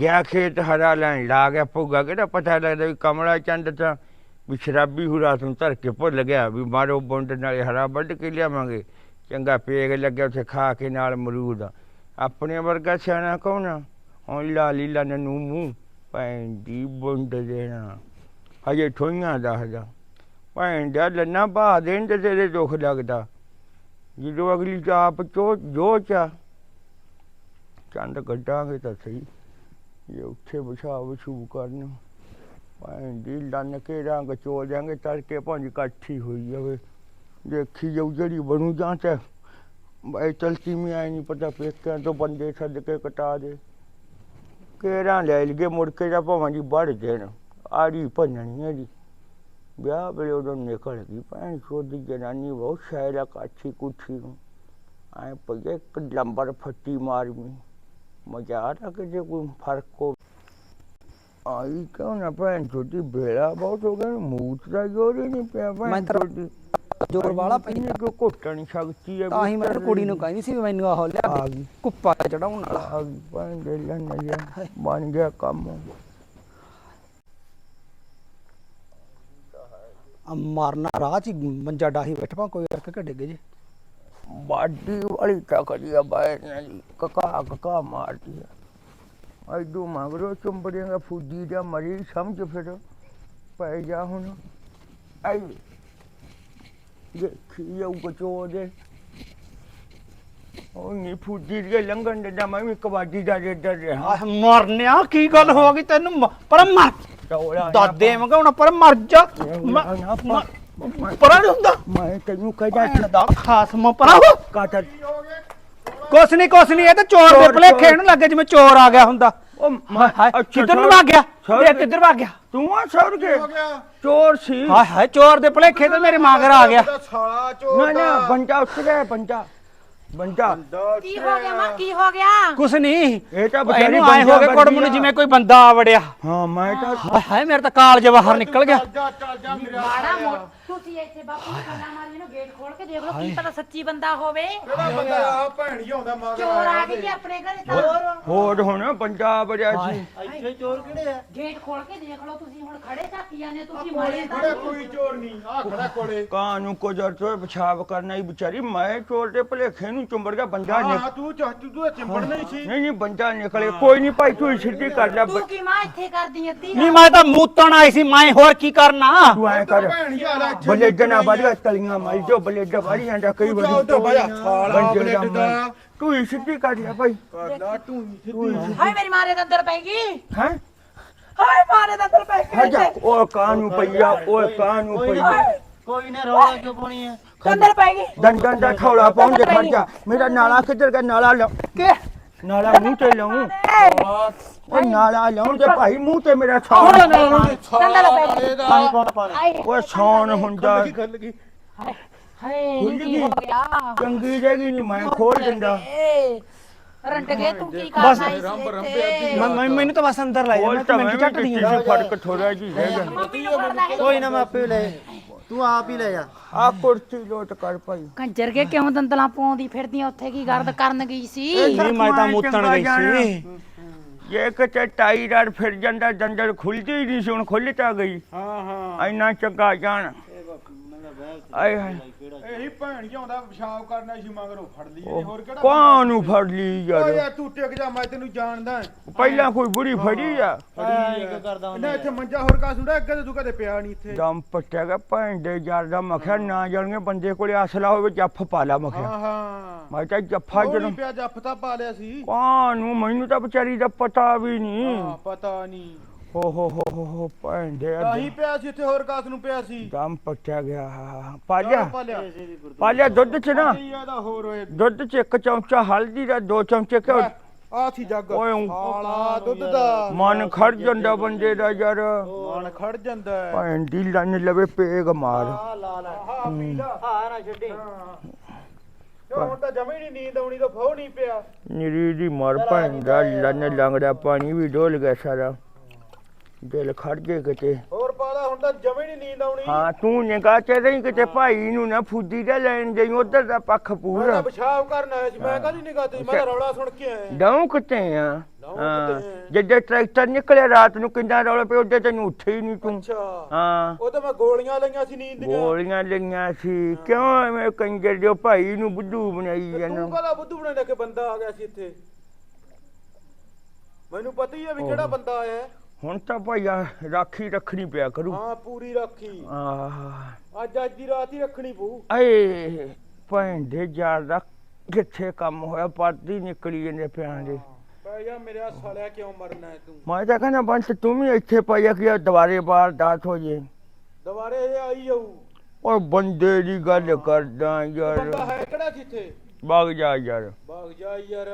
ਗਿਆ ਖੇਤ ਹਰਾ ਲੈਣ, ਲਾ ਗਿਆ ਪੁੱਗਾ, ਕਿਹੜਾ ਪਤਾ ਲੱਗਦਾ ਵੀ ਕਮਲਾ ਚੰਦ ਤਾਂ ਵੀ ਸ਼ਰਾਬੀ ਹੁ ਰਾਤ ਨੂੰ ਧਰ ਕੇ ਭੁੱਲ ਗਿਆ ਵੀ ਮਾਰੋ ਬੁੰਡ ਨਾਲੇ ਹਰਾ ਵੱਢ ਕੇ ਲਿਆਵਾਂਗੇ। ਚੰਗਾ ਪੇਗ ਲੱਗਿਆ ਉੱਥੇ ਖਾ ਕੇ ਨਾਲ ਮਰੂਦ ਆਪਣੇ ਵਰਗਾ ਸਿਆਣਾ ਕੌਣ ਆ? ਹੁਣ ਲਾਲੀ ਲੰਨ ਨੂੰ ਮੂੰਹ। ਭੈਣ ਦੀ ਬੁੰਡ ਦੇਣਾ। ਹਜੇ ਠੋਈਆਂ ਦੱਸਦਾ ਭੈਣ ਦਾ ਲੰਨਾ ਭਾ ਦੇਣ ਤੇ ਤੇਰੇ ਦੁੱਖ ਲੱਗਦਾ। ਜਦੋਂ ਅਗਲੀ ਚਾਪ ਚੋ ਜੋ ਚਾ। ਚੰਦ ਕੱਢਾਂਗੇ ਤਾਂ ਸਹੀ। ਇਹ ਉੱਥੇ ਵਿਛਾ ਵਿਛੂ ਕਰਨ। ਭਾਂ ਦੀ ਲੰਨ ਕੇ ਰੰਗ ਚੋ ਜਾਾਂਗੇ ਤੜਕੇ ਭੰਜ ਇਕੱਠੀ ਹੋਈ ਜਾਵੇ। ਦੇਖੀ ਜਾਊ ਜਿਹੜੀ ਬਣੂ ਜਾਂ ਤੇ। ਬਈ ਚਲਤੀ ਮੈਂ ਆਈ ਨਹੀਂ ਪਤਾ ਪੇਕਿਆਂ ਤੋਂ ਬੰਦੇ ਛੱਡ ਕੇ ਕਟਾ ਦੇ। ਕੇਰਾਂ ਲੈ ਲਗੇ ਮੁੜ ਕੇ ਜਾਂ ਭਾਵਾਂ ਦੀ ਵੜ ਦੇਣ। ਆੜੀ ਭੰਨਣੀ ਹੈ ਜੀ। ਵਿਆਹ ਵੇਲੇ ਉਦੋਂ ਨਿਕਲ ਗਈ। ਭੈਣ ਚੋਦੀ ਜਨਾਨੀ ਬਹੁਤ ਸ਼ਾਇਰਾ ਕਾਛੀ ਕੁੱਛੀ ਨੂੰ। ਐ ਪਈਏ ਇੱਕ ਲੰਬਰ ਫੱਟੀ ਮਾਰਮੀ ਮਜ਼ਾ ਆ ਰਿਹਾ ਕਿ ਜੇ ਕੋਈ ਫ਼ਰਕ ਹੋ ਆਈ ਕਿਉਂ ਨਾ ਭੈਣ ਚੋਦੀ ਬੇੜਾ ਬਹੁਤ ਹੋ ਗਿਆ ਮੂਤ ਦਾ ਜੋਰ ਹੀ ਨਹੀਂ ਪਿਆ ਭੈਣ ਤਾਂ ਚੋਦੀ ਜ਼ੋਰ ਵਾਲਾ ਪਈ ਕਿਉਂ ਘੁੱਟਣ ਸ਼ਕਤੀ ਹੈ ਤਾਂ ਹੀ ਮੈਂ ਕੁੜੀ ਨੂੰ ਕਹਿੰਦੀ ਸੀ ਮੈਨੂੰ ਆਹ ਲਿਆ ਆ ਗਈ ਕੁੱਪਾ ਚੜਾਉਣ ਵਾਲਾ। ਆ ਗਈ ਭੈਣ ਦੇ ਲੰਨ ਬਣ ਗਿਆ ਕੰਮ। ਆ ਮਾਰਨਾ ਰਾਹ ਚ ਮੰਜਾ ਡਾਹੀ ਬੈਠਾ ਕੋਈ ਰੱਖ ਕੇ ਡਿੱਗੇ ਜੇ। ਬਾਡੀ ਵਾਲੀ ਟਕਰੀ ਆ ਬਾਹਰ ਨਾਲ ਕਕਾ ਕਕਾ ਮਾਰਦੀ ਆ। ਐਡੂ ਮਗਰੋਂ ਚੁੰਬੜੇਗਾ ਫੁੱਦੀ ਦਾ ਮਰੀ ਸਮਝ ਫਿਰ ਪੈ ਜਾ ਹੁਣ। ਆਈ। ਦੇਖੀ ਜਾਊ ਕਚੋ ਦੇ ਉਹ ਨਹੀਂ ਫੁੱਦੀ ਦੇ ਲੰਘਣ ਦੇ ਮੈਂ ਵੀ ਕਬਾਡੀ ਦਾ ਰੇਡਰ ਰਿਹਾ। ਆਹ ਮਰਨਿਆ ਕੀ ਗੱਲ ਹੋ ਗਈ ਤੈਨੂੰ? ਮ- ਪਰ ਮਰ ਦਾਦੇ ਮਗਾਉਣਾ ਪਰ ਮਰ ਜਾ। ਮ- ਮ- ਪਰਾਂ ਨੀ ਹੁੰਦਾ। ਮੈਂ ਤੈਨੂੰ ਕਹਿੰਦਾ ਭੈਣ ਦਾ ਪਰਾਂ ਹੋ ਕੁਛ ਨਹੀਂ ਕੁਛ ਨਹੀਂ ਇਹ ਤਾਂ ਚੋਰ ਦੇ ਚੋਰ, ਭਲੇਖੇ ਚੋਰ। ਨੂੰ ਲੱਗੇ ਜਿਵੇਂ ਚੋਰ ਆ ਗਿਆ ਹੁੰਦਾ। ਉਹ ਹਾਏ ਹਾਏ ਅੱਛਾ, ਕਿੱਧਰ ਨੂੰ। ਭੱਗ ਗਿਆ? ਇਹ ਕਿੱਧਰ ਭੱਗ ਗਿਆ? ਤੂੰ ਆ ਸੌੜ ਕੇ? ਚੋਰ ਸੀ। ਹਾਏ ਹਾਏ ਚੋਰ ਦੇ ਭਲੇਖੇ ਤੇ ਮੇਰੇ ਮਗਰ ਆ ਗਿਆ। ਸਾਲਾ ਨਾ ਚੋਰ ਨਾ ਬੰਦਾ ਉੱਠ ਗਿਆ ਬੰਦਾ। ਬੰਦਾ। ਕੀ ਹੋ ਗਿਆ ਮਾਂ ਕੀ ਹੋ ਗਿਆ? ਕੁਛ ਨਹੀਂ ਇਹ ਤਾਂ ਬਚਾਰੀ ਇਹਨੂੰ ਆਏ ਹੋ ਗਏ ਕੁੜਮ ਨੂੰ ਜਿਵੇਂ ਕੋਈ ਬੰਦਾ ਆ ਵੜਿਆ ਹਾਂ ਮੈਂ ਤਾਂ ਹਾਏ ਹਾਏ ਮੇਰੇ ਤਾਂ ਕਾਲਜ ਬਾਹਰ ਨਿਕਲ ਗਿਆ। ਜਾ ਚੱਲ ਜਾ ਮੇਰਾ ਮਾੜਾ ਮੋਟ ਤੁਸੀਂ ਇੱਥੇ ਬਾਪੂ ਨੂੰ ਗੱਲਾਂ ਮਾਰੀ ਨੂੰ ਗੇਟ ਖੋਲ ਕੇ ਦੇਖ ਲਓ ਕੀ ਪਤਾ ਸੱਚੀ ਬੰਦਾ ਹੋਵੇ। ਕਿਹੜਾ ਬੰਦਾ ਆ ਭੈਣ ਹੀ ਆਉਂਦਾ ਮਗਰ ਚੋਰ ਆ ਗਏ ਜੀ ਆਪਣੇ ਘਰੇ ਤਾਂ ਹੋਰ ਹੁਣ ਬੰਦਾ ਬੜਿਆ ਸੀ ਇੱਥੇ ਚੋਰ ਕਿਹੜੇ ਆ? ਗੇਟ ਖੋਲ ਕੇ ਦੇਖ ਲਓ ਤੁਸੀਂ ਹੁਣ ਖੜੇ ਝਾਕੀ ਜਾਂਦੇ ਤੁਸੀਂ ਮਾਰੇ ਤਾਂ ਖੜਾ ਕੋਈ ਚੋਰ ਨਹੀਂ ਆ ਖੜਾ ਕੋਲੇ। ਕਾਂ ਨੂੰ ਕੁਦਰ ਤੋਂ ਪਿਸ਼ਾਬ ਕਰਨਾ ਹੀ ਵਿਚਾਰੀ ਮੈਂ ਚੋਰ ਦੇ ਭਲੇਖੇ ਨੂੰ ਚੁੰਬੜ ਗਿਆ ਬੰਦਾ ਨਿਕ- ਹਾਂ ਤੂੰ ਚਾਹ ਤੂੰ ਤਾਂ ਚਿੰਬੜਨਾ ਹੀ। ਸੀ। ਨਹੀਂ ਨਹੀਂ ਬੰਦਾ ਨਿਕਲੇ ਕੋਈ ਨਹੀਂ ਭਾਈ ਤੂੰ ਸਿੱਧੀ ਕਰ ਲੈ ਤੂੰ ਕੀ ਮਾਂ ਇੱਥੇ ਕਰਦੀ ਅੱਧੀ ਨਹੀਂ ਮੈਂ ਤਾਂ ਮੂਤਣ ਆਈ ਸੀ ਮੈਂ ਹੋਰ ਕੀ ਕਰਨਾ? ਤੂੰ ਐ ਕਰ। ਭੈਣ ਹੀ ਆਲਾ ਬਲੇਡਣਾ ਵਧੀਆ ਤਲੀਆਂ ਮਾਰ ਜੋ ਬਲੇਡ ਵਾਰੀ ਜਾਂਦਾ ਕਈ ਵਾਰੀ ਬਾਜਾ ਬੰਦੇ ਦਾ ਬਲੇਡ। ਤੂੰ ਹੀ ਸਿੱਧੀ ਕਰ ਲੈ ਭਾਈ। ਕਰਦਾ ਤੂੰ ਸਿੱਧੀ। ਹਾਏ ਮੇਰੀ ਮਾਰੇ ਦੇ ਅੰਦਰ ਪੈ ਗਈ। ਹੈ? ਹਾਏ ਮਾਰੇ ਦੇ ਅੰਦਰ ਪੈ ਗਈ ਹਜਾ ਉਹ ਕਾਂ ਨੂੰ ਪਈਆ ਉਹ ਕਾਂ ਨੂੰ ਪਈਆ। ਕੋਈ ਨਾ ਰੌਲਾ ਕਿਉਂ ਪਾਉਣੀ ਆ? ਅੰਦਰ ਪੈ ਗਈ ਦੰਦਾਂ ਦਾ ਥੌਲਾ ਪਾਉਂ ਦੇ ਖੜ ਜਾ ਮੇਰਾ ਨਾਲਾ ਕਿੱਧਰ ਗਿਆ? ਨਾਲਾ ਲਾ ਕਿ? ਨਾਲਾ ਮੂੰਹ ਤੇ ਲਾਉਂ। ਉਹ ਨਾਲਾ ਲਾਉਂ ਤੇ ਭਾਈ ਮੂੰਹ ਤੇ ਮੇਰਾ ਗਈ ਪਾਣੀ ਕੌਣ ਪਾਣਾ। ਉਹ ਸੌਣ ਹੁੰਦਾ ਗੱਲ ਕੀ ਹਾਏ ਕੀ ਹੋ ਗਿਆ? ਚੰਗੀ ਜਗੀ ਨਹੀਂ ਮੈਂ ਖੋਲ ਦਿੰਦਾ। ਏ ਰੰਟ ਗਏ ਤੂੰ ਕੀ ਕਰਨਾ ਇਸ ਇੱਥੇ? ਮੈਂ- ਮੈਂ- ਮੈਨੂੰ ਤਾਂ ਬਸ ਅੰਦਰ ਲੈ ਜਾ ਖੋਲ ਮੈਂ ਤਾਂ ਤਾਂ ਮੈਂ ਮਿੰਟ ਵੀ ਝੱਟ ਕੀਤੀ ਦੀਆਂ ਸੀ ਫ਼ਰਕ ਥੋੜਾ ਜੀ ਲੈ ਕੋਈ ਨਾ ਮੈਂ ਆਪੇ ਲੈ ਤੂੰ ਆਪ ਹੀ ਲੈ ਜਾ ਆ ਕੁਰਸੀ ਲੋਟ ਕਰ ਭਾਈ। ਕੰਜਰ ਕੇ ਕਿਉਂ ਦੰਦਲਾਂ ਪਾਉਂਦੀ ਫਿਰਦੀ ਉੱਥੇ ਕੀ ਗਰਦ ਕਰਨ ਗਈ ਸੀ? ਨਹੀਂ ਮੈਂ ਤਾਂ ਮੂਤਣ ਗਈ ਸੀ ਇਹ ਕਿਤੇ ਟਾਈ ਰੜ ਫਿਰ ਜਾਂਦਾ ਦੰਦਲ ਖੁੱਲਦੀ ਹੀ ਨਹੀਂ ਸੀ ਹੁਣ ਖੁੱਲ ਤਾਂ ਗਈ। ਹਾਂ ਹਾਂ। ਇੰਨਾ ਚੰਗਾ ਜਾਣ। ਆਏ ਹਾਏ। ਇਹੀ ਭੈਣ ਹੀ ਆਉਂਦਾ ਪਿਸ਼ਾਬ ਕਰਨਾ ਸੀ ਮਗਰੋਂ ਫੜ ਲਈ ਇਹਨੇ, ਹੋਰ ਕਿਹੜਾ ਕਾਂ ਨੂੰ ਫੜ ਲਈ ਓਏ ਯਾਰ ਯਾਰ ਤੂੰ ਟਿਕ ਜਾ ਮੈਂ ਤੈਨੂੰ ਜਾਣਦਾ। ਪਹਿਲਾਂ ਕੋਈ ਬੁੜੀ ਫੜੀ ਆ? ਫੜੀ ਕੀ ਕਰਦਾ ਨਾ ਇੱਥੇ ਮੰਜਾ ਹੋਰ ਕਾ ਸੁੜਾ ਅੱਗੇ ਤੇ ਤੂੰ ਕਦੇ ਪਿਆ ਨਹੀਂ ਇੱਥੇ। ਦਮ ਪੱਟਿਆ ਗਿਆ ਭੈਣ ਦੇ ਯਾਰ ਦਾ ਮਖਿਆ ਨਾ ਜਾਣਗੇ ਬੰਦੇ ਕੋਲੇ ਅਸਲਾ ਹੋਵੇ ਜੱਫ ਪਾ ਲਾ ਮਖਿਆ ਹਾਂ ਹਾਂ। ਮੈਂ ਤਾਂ ਜੱਫਾ ਉਹ ਜਦੋਂ ਨਹੀਂ ਪਿਆ ਜੱਫ ਤਾਂ ਪਾ ਲਿਆ ਸੀ। ਕਾਂ ਨੂੰ? ਮੈਨੂੰ ਤਾਂ ਵਿਚਾਰੀ ਦਾ ਪਤਾ ਵੀ ਨਹੀਂ। ਹਾਂ ਪਤਾ ਨਹੀਂ। ਹੋ ਹੋ ਹੋ ਹੋ ਹੋ ਭੈਣ ਦੇ ਤਾਂ ਹੀ ਪਿਆ ਸੀ ਇੱਥੇ ਹੋਰ ਕਾਸ ਨੂੰ ਪਿਆ ਸੀ। ਦਮ ਪੱਟਿਆ ਗਿਆ ਪਾ ਲਿਆ ਪਾ ਲਿਆ ਪਾ ਲਿਆ ਦੁੱਧ ਚ ਨਾ। ਕੀ ਇਹਦਾ ਹੋਰ ਹੋਏ। ਦੁੱਧ ਚ ਇੱਕ ਚਮਚਾ ਹਲਦੀ ਦਾ ਦੋ ਚਮਚੇ ਘਿਓ। ਆ ਸੀ ਜੱਗ। ਓਏ। ਹਾਲਾ ਦੁੱਧ ਦਾ। ਮਨ ਖੜ ਜਾਂਦਾ ਬੰਦੇ ਦਾ ਯਾਰ। ਮਨ ਖੜ ਜਾਂਦਾ। ਹੈ ਭੈਣ ਦੀ ਲੰਨ ਲਵੇ ਪੇਗ ਮਾਰ। ਆ ਲਾ ਲੈ। ਹਾਂ ਪੀ ਲਾ ਆ ਨਾ ਛੱਡੀ ਹੁਣ ਤਾਂ ਜਮੇ ਨਹੀਂ ਨੀਂਦ ਆਉਣੀ ਤਾਂ ਫੋ ਨਹੀਂ ਪਿਆ। ਨਿਰੀ ਦੀ ਮਰ ਭੈਣ ਦਾ ਲੰਨ ਲੰਗੜਾ ਪਾਣੀ ਵੀ ਡੋਲ ਗਿਆ ਸਾਰਾ। ਦਿਲ ਖੜ ਜੇ ਕਿਤੇ। ਹੋਰ ਪਾਦਾ ਹੁਣ ਤਾਂ ਜਮੇ ਨਹੀਂ ਨੀਂਦ ਆਉਣੀ। ਹਾਂ ਤੂੰ ਨਿਗਾਹ ਚ ਰਹੀ ਕਿਤੇ ਭਾਈ ਨੂੰ ਨਾ ਫੁੱਦੀ ਦਾ ਲੈਣ ਜਾਈ ਉਧਰ ਦਾ ਪੱਖ ਮੈਂ ਪੂਰਾ ਤਾਂ ਪਿਸ਼ਾਬ ਕਰਨ ਆਇਆ ਸੀ ਮੈਂ ਕਾਹਦੀ ਨਿਗਾਹ ਤੇ ਮੈਂ ਤਾਂ ਰੌਲਾ ਸੁਣ ਕੇ ਆਇਆ। ਡਾਉਂ ਕਿਤੇ ਆ? ਡਾਊਂ ਹਾਂ। ਕਿਤੇ। ਆ। ਜਿੱਦੇ ਟਰੈਕਟਰ ਨਿਕਲਿਆ ਰਾਤ ਨੂੰ ਕਿੰਨਾ ਰੌਲਾ ਪਿਆ ਉਹਦੇ ਤੈਨੂੰ ਉੱਠੇ ਹੀ ਨਹੀਂ ਤੂੰ। ਅੱਛਾ। ਹਾਂ। ਉਹ ਤਾਂ ਮੈਂ ਗੋਲੀਆਂ ਲਈਆਂ ਸੀ ਨੀਂਦ ਦੀਆਂ। ਗੋਲੀਆਂ ਲਈਆਂ ਸੀ। ਕਿਉਂ ਐਵੇਂ ਕੰਜਰ ਜੋ ਭਾਈ ਨੂੰ ਬੁੱਧੂ ਬਣਾਈ ਤੇ ਜਾਂਦਾ ਤੂੰ ਕਹਦਾ ਬੁੱਧੂ ਬਣੇ ਕਿ ਬੰਦਾ ਆ ਗਿਆ ਸੀ ਇੱਥੇ? ਮੈਨੂੰ ਪਤਾ ਹੀ ਆ ਵੀ ਕਿਹੜਾ ਬੰਦਾ ਆਇਆ। ਹੈ। ਹੁਣ ਤਾਂ ਭਾਈ ਆ ਰਾਖੀ ਰੱਖਣੀ ਪਿਆ ਕਰੂ। ਹਾਂ ਪੂਰੀ ਰੱਖੀ। ਆਹ। ਅੱਜ ਅੱਜ ਦੀ ਰਾਤ ਹੀ ਰੱਖਣੀ ਪਊ। ਏ ਭੈਣ ਦੇ ਯਾਰ ਦਾ ਕਿੱਥੇ ਕੰਮ ਹੋਇਆ? ਪਰਦੀ ਨਿਕਲੀ ਜਾਂਦੇ ਪਿਆਂ ਦੇ। ਪੈ ਜਾ ਮੇਰੇ ਸਾਲਿਆ ਕਿਉਂ ਮਰਨਾ ਹੈ ਤੂੰ? ਮੈਂ ਤਾਂ ਕਹਿੰਦਾ ਬੰਸ ਤੂੰ ਵੀ ਇੱਥੇ ਪਾਇਆ ਕਿ ਦੁਬਾਰੇ ਬਾਹਰ ਦਾਤ ਹੋ ਜੇ। ਦੁਬਾਰੇ ਇਹ ਆਈ ਜਾਊ। ਓਏ ਬੰਦੇ ਦੀ ਗੱਲ ਕਰਦਾ ਯਾਰ। ਬੰਦਾ ਹੈ ਕਿਹੜਾ ਜਿੱਥੇ? ਵਗ ਜਾ ਯਾਰ। ਭਾਗ ਜਾ ਯਾਰ।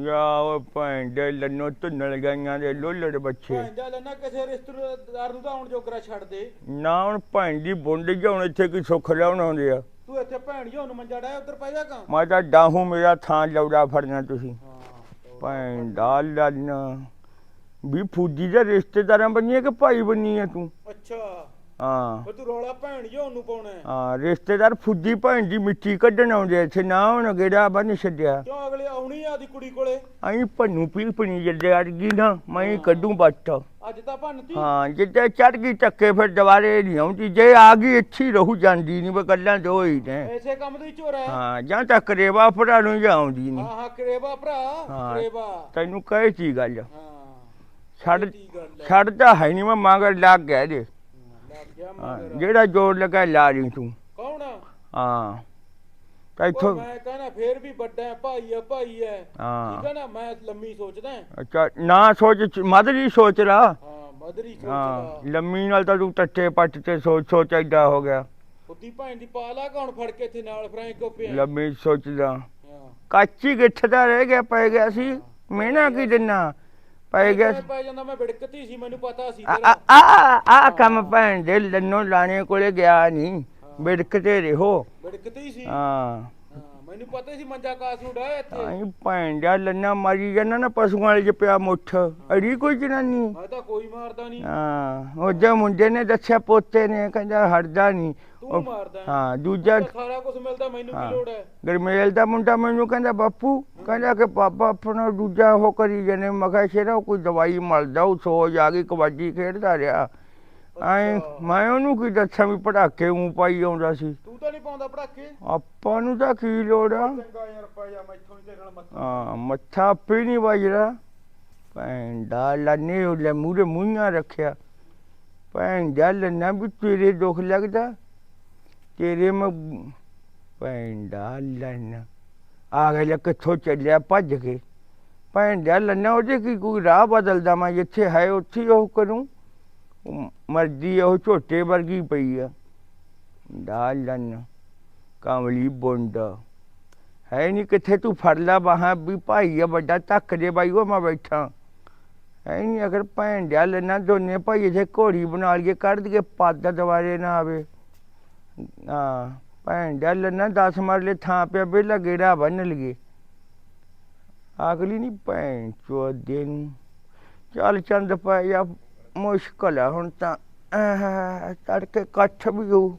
ਯਾ ਓਏ ਭੈਣ ਦੇ ਲੰਨੋ ਧੁੰਨਲ ਗਈਆਂ ਦੇ ਲੋਲੜ ਬੱਚੇ। ਭੈਣ ਦਾ ਲੈਣਾ ਕਿਸੇ ਰਿਸ਼ਤੇਦਾਰ ਨੂੰ ਤਾਂ ਹੁਣ ਜੋਗਰਾ ਛੱਡ ਦੇ। ਨਾ ਹੁਣ ਭੈਣ ਦੀ ਬੁੰਡ ਜਾਉਣ ਇੱਥੇ ਕੀ ਸੁੱਖ ਲਿਆਉਣ ਆਉਂਦੇ ਆ। ਤੂੰ ਇੱਥੇ ਭੈਣ ਜੀ ਨੂੰ ਮੰਜਾ ਡਾਇਆ ਉੱਧਰ ਪੈ ਜਾ ਕਾਂ? ਮੈਂ ਤਾਂ ਡਾਹੂ ਮੇਰਾ ਥਾਂ ਲੌੜਾ ਫੜਨਾ ਤੁਸੀਂ। ਭੈਣ ਦਾ ਲੰਨ। ਵੀ ਫੂਜੀ ਦੇ ਰਿਸ਼ਤੇਦਾਰਾਂ ਬਣੀਏ ਕਿ ਭਾਈ ਬਣੀ ਆ ਤੂੰ? ਅੱਛਾ। ਹਾਂ। ਫਿਰ ਤੂੰ ਰੌਲਾ ਭੈਣ ਜੀ ਨੂੰ ਪਾਉਣਾ ਹੈ। ਹਾਂ ਰਿਸ਼ਤੇਦਾਰ ਫੁੱਜੀ ਭੈਣ ਦੀ ਮਿੱਟੀ ਕੱਢਣ ਆਉਂਦੇ ਇੱਥੇ ਨਾ ਹੁਣ ਗੇੜਾ ਬੰਨ ਛੱਡਿਆ। ਕਿਉਂ ਅਗਲੇ ਆਉਣੀ ਆ ਦੀ ਕੁੜੀ ਕੋਲੇ? ਅਸੀਂ ਭੰਨੂ ਪੀਪਣੀ ਜੱਲੇ ਅੜ ਗਈ ਨਾ ਮੈਂ ਹੀ ਕੱਢੂ ਬੱਟ ਅੱਜ ਤਾਂ ਭੰਨਤੀ। ਹਾਂ ਜਿੱਦੇ ਚੜ ਗਈ ਟੱਕੇ ਫਿਰ ਦੁਬਾਰੇ ਨਹੀਂ ਆਉਂਦੀ ਜੇ ਆ ਗਈ ਇੱਥੇ ਰਹੂ ਜਾਂਦੀ ਨਹੀਂ ਬਈ ਗੱਲਾਂ ਦੋ ਹੀ ਨੇ। ਐਸੇ ਕੰਮ ਦੀ ਝੋਰਾ ਹੈ। ਹਾਂ ਜਾਂ ਤਾਂ ਕਰੇਵਾ ਫੜਾ ਨੂੰ ਜਾਉਂਦੀ ਨਹੀਂ ਹਾਂ ਹਾਂ ਕਰੇਵਾ ਭਰਾ ਹਾਂ। ਕਰੇਵਾ। ਤੈਨੂੰ ਕਹੇ ਚੀ ਗੱਲ। ਹਾਂ ਛੱਡ ਇਹ ਕੀ ਗੱਲ ਹੈ। ਛੱਡਦਾ ਹੈ ਨਹੀਂ ਮੈਂ ਮਗਰ ਲੱਗ ਗਿਆ ਜੇ। ਹਾਂ, ਜਿਹੜਾ ਜੋਰ ਲਗਾ ਲਾ ਲਈ ਤੂੰ। ਕੌਣ ਆ? ਹਾਂ। ਤਾਂ ਉਹ ਇੱਥੋਂ ਮੈਂ ਕਹਿੰਦਾ ਫੇਰ ਵੀ ਵੱਡਾ ਹੈ, ਭਾਈ ਹੈ ਭਾਈ ਹੈ ਹਾਂ। ਠੀਕ ਹੈ ਨਾ ਮੈਂ ਲੰਮੀ ਸੋਚਦਾ ਹਾਂ। ਅੱਛਾ ਨਾ ਸੋਚ ਮਦਰੀ ਸੋਚ ਲਾ। ਹਾਂ ਮਦਰੀ ਹਾਂ ਸੋਚਦਾ ਲੰਮੀ ਨਾਲ ਤਾਂ ਤੂੰ ਟੱਟੇ ਪੱਟ ਤੇ ਸੋਚ ਸੋਚ ਐਡਾ ਹੋ ਗਿਆ। ਉੱਦੀ ਭੈਣ ਦੀ ਪਾ ਲਾ ਕੌਣ ਫੜ ਕੇ ਇੱਥੇ ਨਾਲ ਫਰਾਂਕ ਪਿਆ ਲੰਮੀ ਸੋਚਦਾ ਹਾਂ। ਕਾਚੀ ਗਿੱਠ ਦਾ ਰਹਿ ਗਿਆ ਪੈ ਗਿਆ ਸੀ। ਮੈਨਾ ਕੀ ਦਿਨਾ? ਪੈ ਗਿਆ ਸੀ। ਪੈ ਜਾਂਦਾ? ਮੈਂ ਵਿੜਕਤੀ ਸੀ ਮੈਨੂੰ ਪਤਾ ਸੀ ਆ ਤੇਰਾ। ਆ ਆ ਆ ਕੰਮ ਭੈਣ ਦੇ ਲੰਨੋ ਲਾਣੇ ਕੋਲੇ ਗਿਆ ਨਹੀਂ ਬਿੜਕਤੇ ਰਹੋ। ਵਿੜਕਤੀ ਸੀ? ਹਾਂ। ਹਾਂ ਮੈਨੂੰ ਪਤਾ ਸੀ ਮੰਜਾ ਕਾਸ ਨੂੰ ਡਾਇਆ ਇੱਥੇ। ਆਈ ਭੈਣ ਦਾ ਲੰਨਾ ਮਾਰੀ ਜਾਂਦਾ ਨਾ ਪਸ਼ੂਆਂ ਵਾਲੇ ਚ ਪਿਆ ਮੁੱਠ। ਅੜੀ ਕੋਈ ਜਨਾਨੀ। ਮੈਂ ਤਾਂ ਕੋਈ ਮਾਰਦਾ ਨਹੀਂ ਹਾਂ ਉਹਦੇ ਮੁੰਡੇ ਨੇ ਦੱਸਿਆ ਪੋਤੇ ਨੇ ਕਹਿੰਦਾ ਹਟਦਾ ਨਹੀਂ ਤੂੰ ਮਾਰਦਾ। ਹੈ। ਦੂਜਾ ਸਾਰਾ ਕੁਝ ਮਿਲਦਾ ਮੈਨੂੰ। ਕੀ ਲੋੜ ਹੈ? ਗਰਮੇਲ ਦਾ ਮੁੰਡਾ ਮੈਨੂੰ ਕਹਿੰਦਾ ਬਾਪੂ ਕਹਿੰਦਾ ਕਿ ਪਾਪਾ ਆਪਣਾ ਦੂਜਾ ਉਹ ਕਰੀ ਜਨੇ ਮਗਾ ਸ਼ੇਰਾ ਕੋਈ ਦਵਾਈ ਮਲਦਾ ਉਹ ਸੋਜ ਆ ਗਈ ਕਬੱਡੀ ਖੇਡਦਾ ਰਿਹਾ। ਐ। ਮੈਂ ਉਹਨੂੰ ਕੀ ਦੱਸਾਂ ਵੀ ਪੜਾਕੇ ਉਂ ਪਾਈ ਆਉਂਦਾ ਸੀ। ਤੂੰ ਤਾਂ ਨਹੀਂ ਪਾਉਂਦਾ ਪੜਾਕੇ? ਆਪਾਂ ਨੂੰ ਤਾਂ ਕੀ ਲੋੜ ਆ? ਚੰਗਾ ਯਾਰ ਪੈ ਜਾ ਮੈਥੋਂ ਨਹੀਂ ਤੇਰੇ ਨਾਲ ਮੱਥਾ। ਹਾਂ ਮੱਥਾ ਆਪੇ ਨਹੀਂ ਵੱਜਦਾ। ਭੈਣ ਦਾ ਲੰਨੇ ਉਹਲੇ ਮੂਰੇ ਮੂੰਹਾਂ ਰੱਖਿਆ। ਭੈਣ ਦਾ ਲੰਨਾ ਵੀ ਤੇਰੇ ਦੁੱਖ ਲੱਗਦਾ। ਤੇਰੇ ਮੈਂ ਭੈਣ ਦਾ ਆ ਗਿਆ ਕਿੱਥੋਂ ਚੱਲਿਆ, ਭੱਜ ਕੇ। ਭੈਣ ਦਾ ਲੰਨਾ, ਉਹਦੇ ਕੀ ਕੋਈ ਰਾਹ ਬਦਲਦਾ? ਮੈਂ ਜਿੱਥੇ ਹੈ, ਉੱਥੇ ਉਹ ਕਰੂੰ। ਉਹ ਮਰਦੀ ਉਹ ਝੋਟੇ ਵਰਗੀ ਪਈ ਆ। ਦਾ ਲੈਣਾ ਕਾਮਲੀ ਬੁੰਡਾ। ਹੈ ਨਹੀਂ ਕਿੱਥੇ ਤੂੰ ਫੜ ਲਾ ਬਾਹਾਂ, ਵੀ ਭਾਈ ਆ ਵੱਡਾ ਧੱਕ ਦੇ ਬਾਈ, ਉਹ ਮੈਂ ਬੈਠਾ। ਹੈ ਨਹੀਂ ਅਗਰ ਭੈਣ ਡਿਆ ਲੈਣਾ ਦੋਨੇ ਭਾਈ, ਜੇ ਘੋੜੀ ਬਣਾ ਲਈਏ, ਕੱਢ ਦਈਏ ਪੱਦ ਦੁਬਾਰੇ ਨਾ ਆਵੇ। ਹਾਂ, ਭੈਣ ਦਿਆ ਨਾ 10 ਮਰਲੇ ਥਾਂ ਪਿਆ ਬੇਲਾ ਗੇੜਾ ਬੰਨ ਲਈਏ। ਅਗਲੀ ਨਹੀਂ ਭੈਣ ਚੋਦੇ ਨੂੰ ਚੱਲ ਚੰਦ ਪਾਇਆ ਮੁਸ਼ਕਲ ਆ ਹੁਣ ਤਾਂ। ਤੜਕੇ ਕੱਠ ਵੀ ਹੋਊ।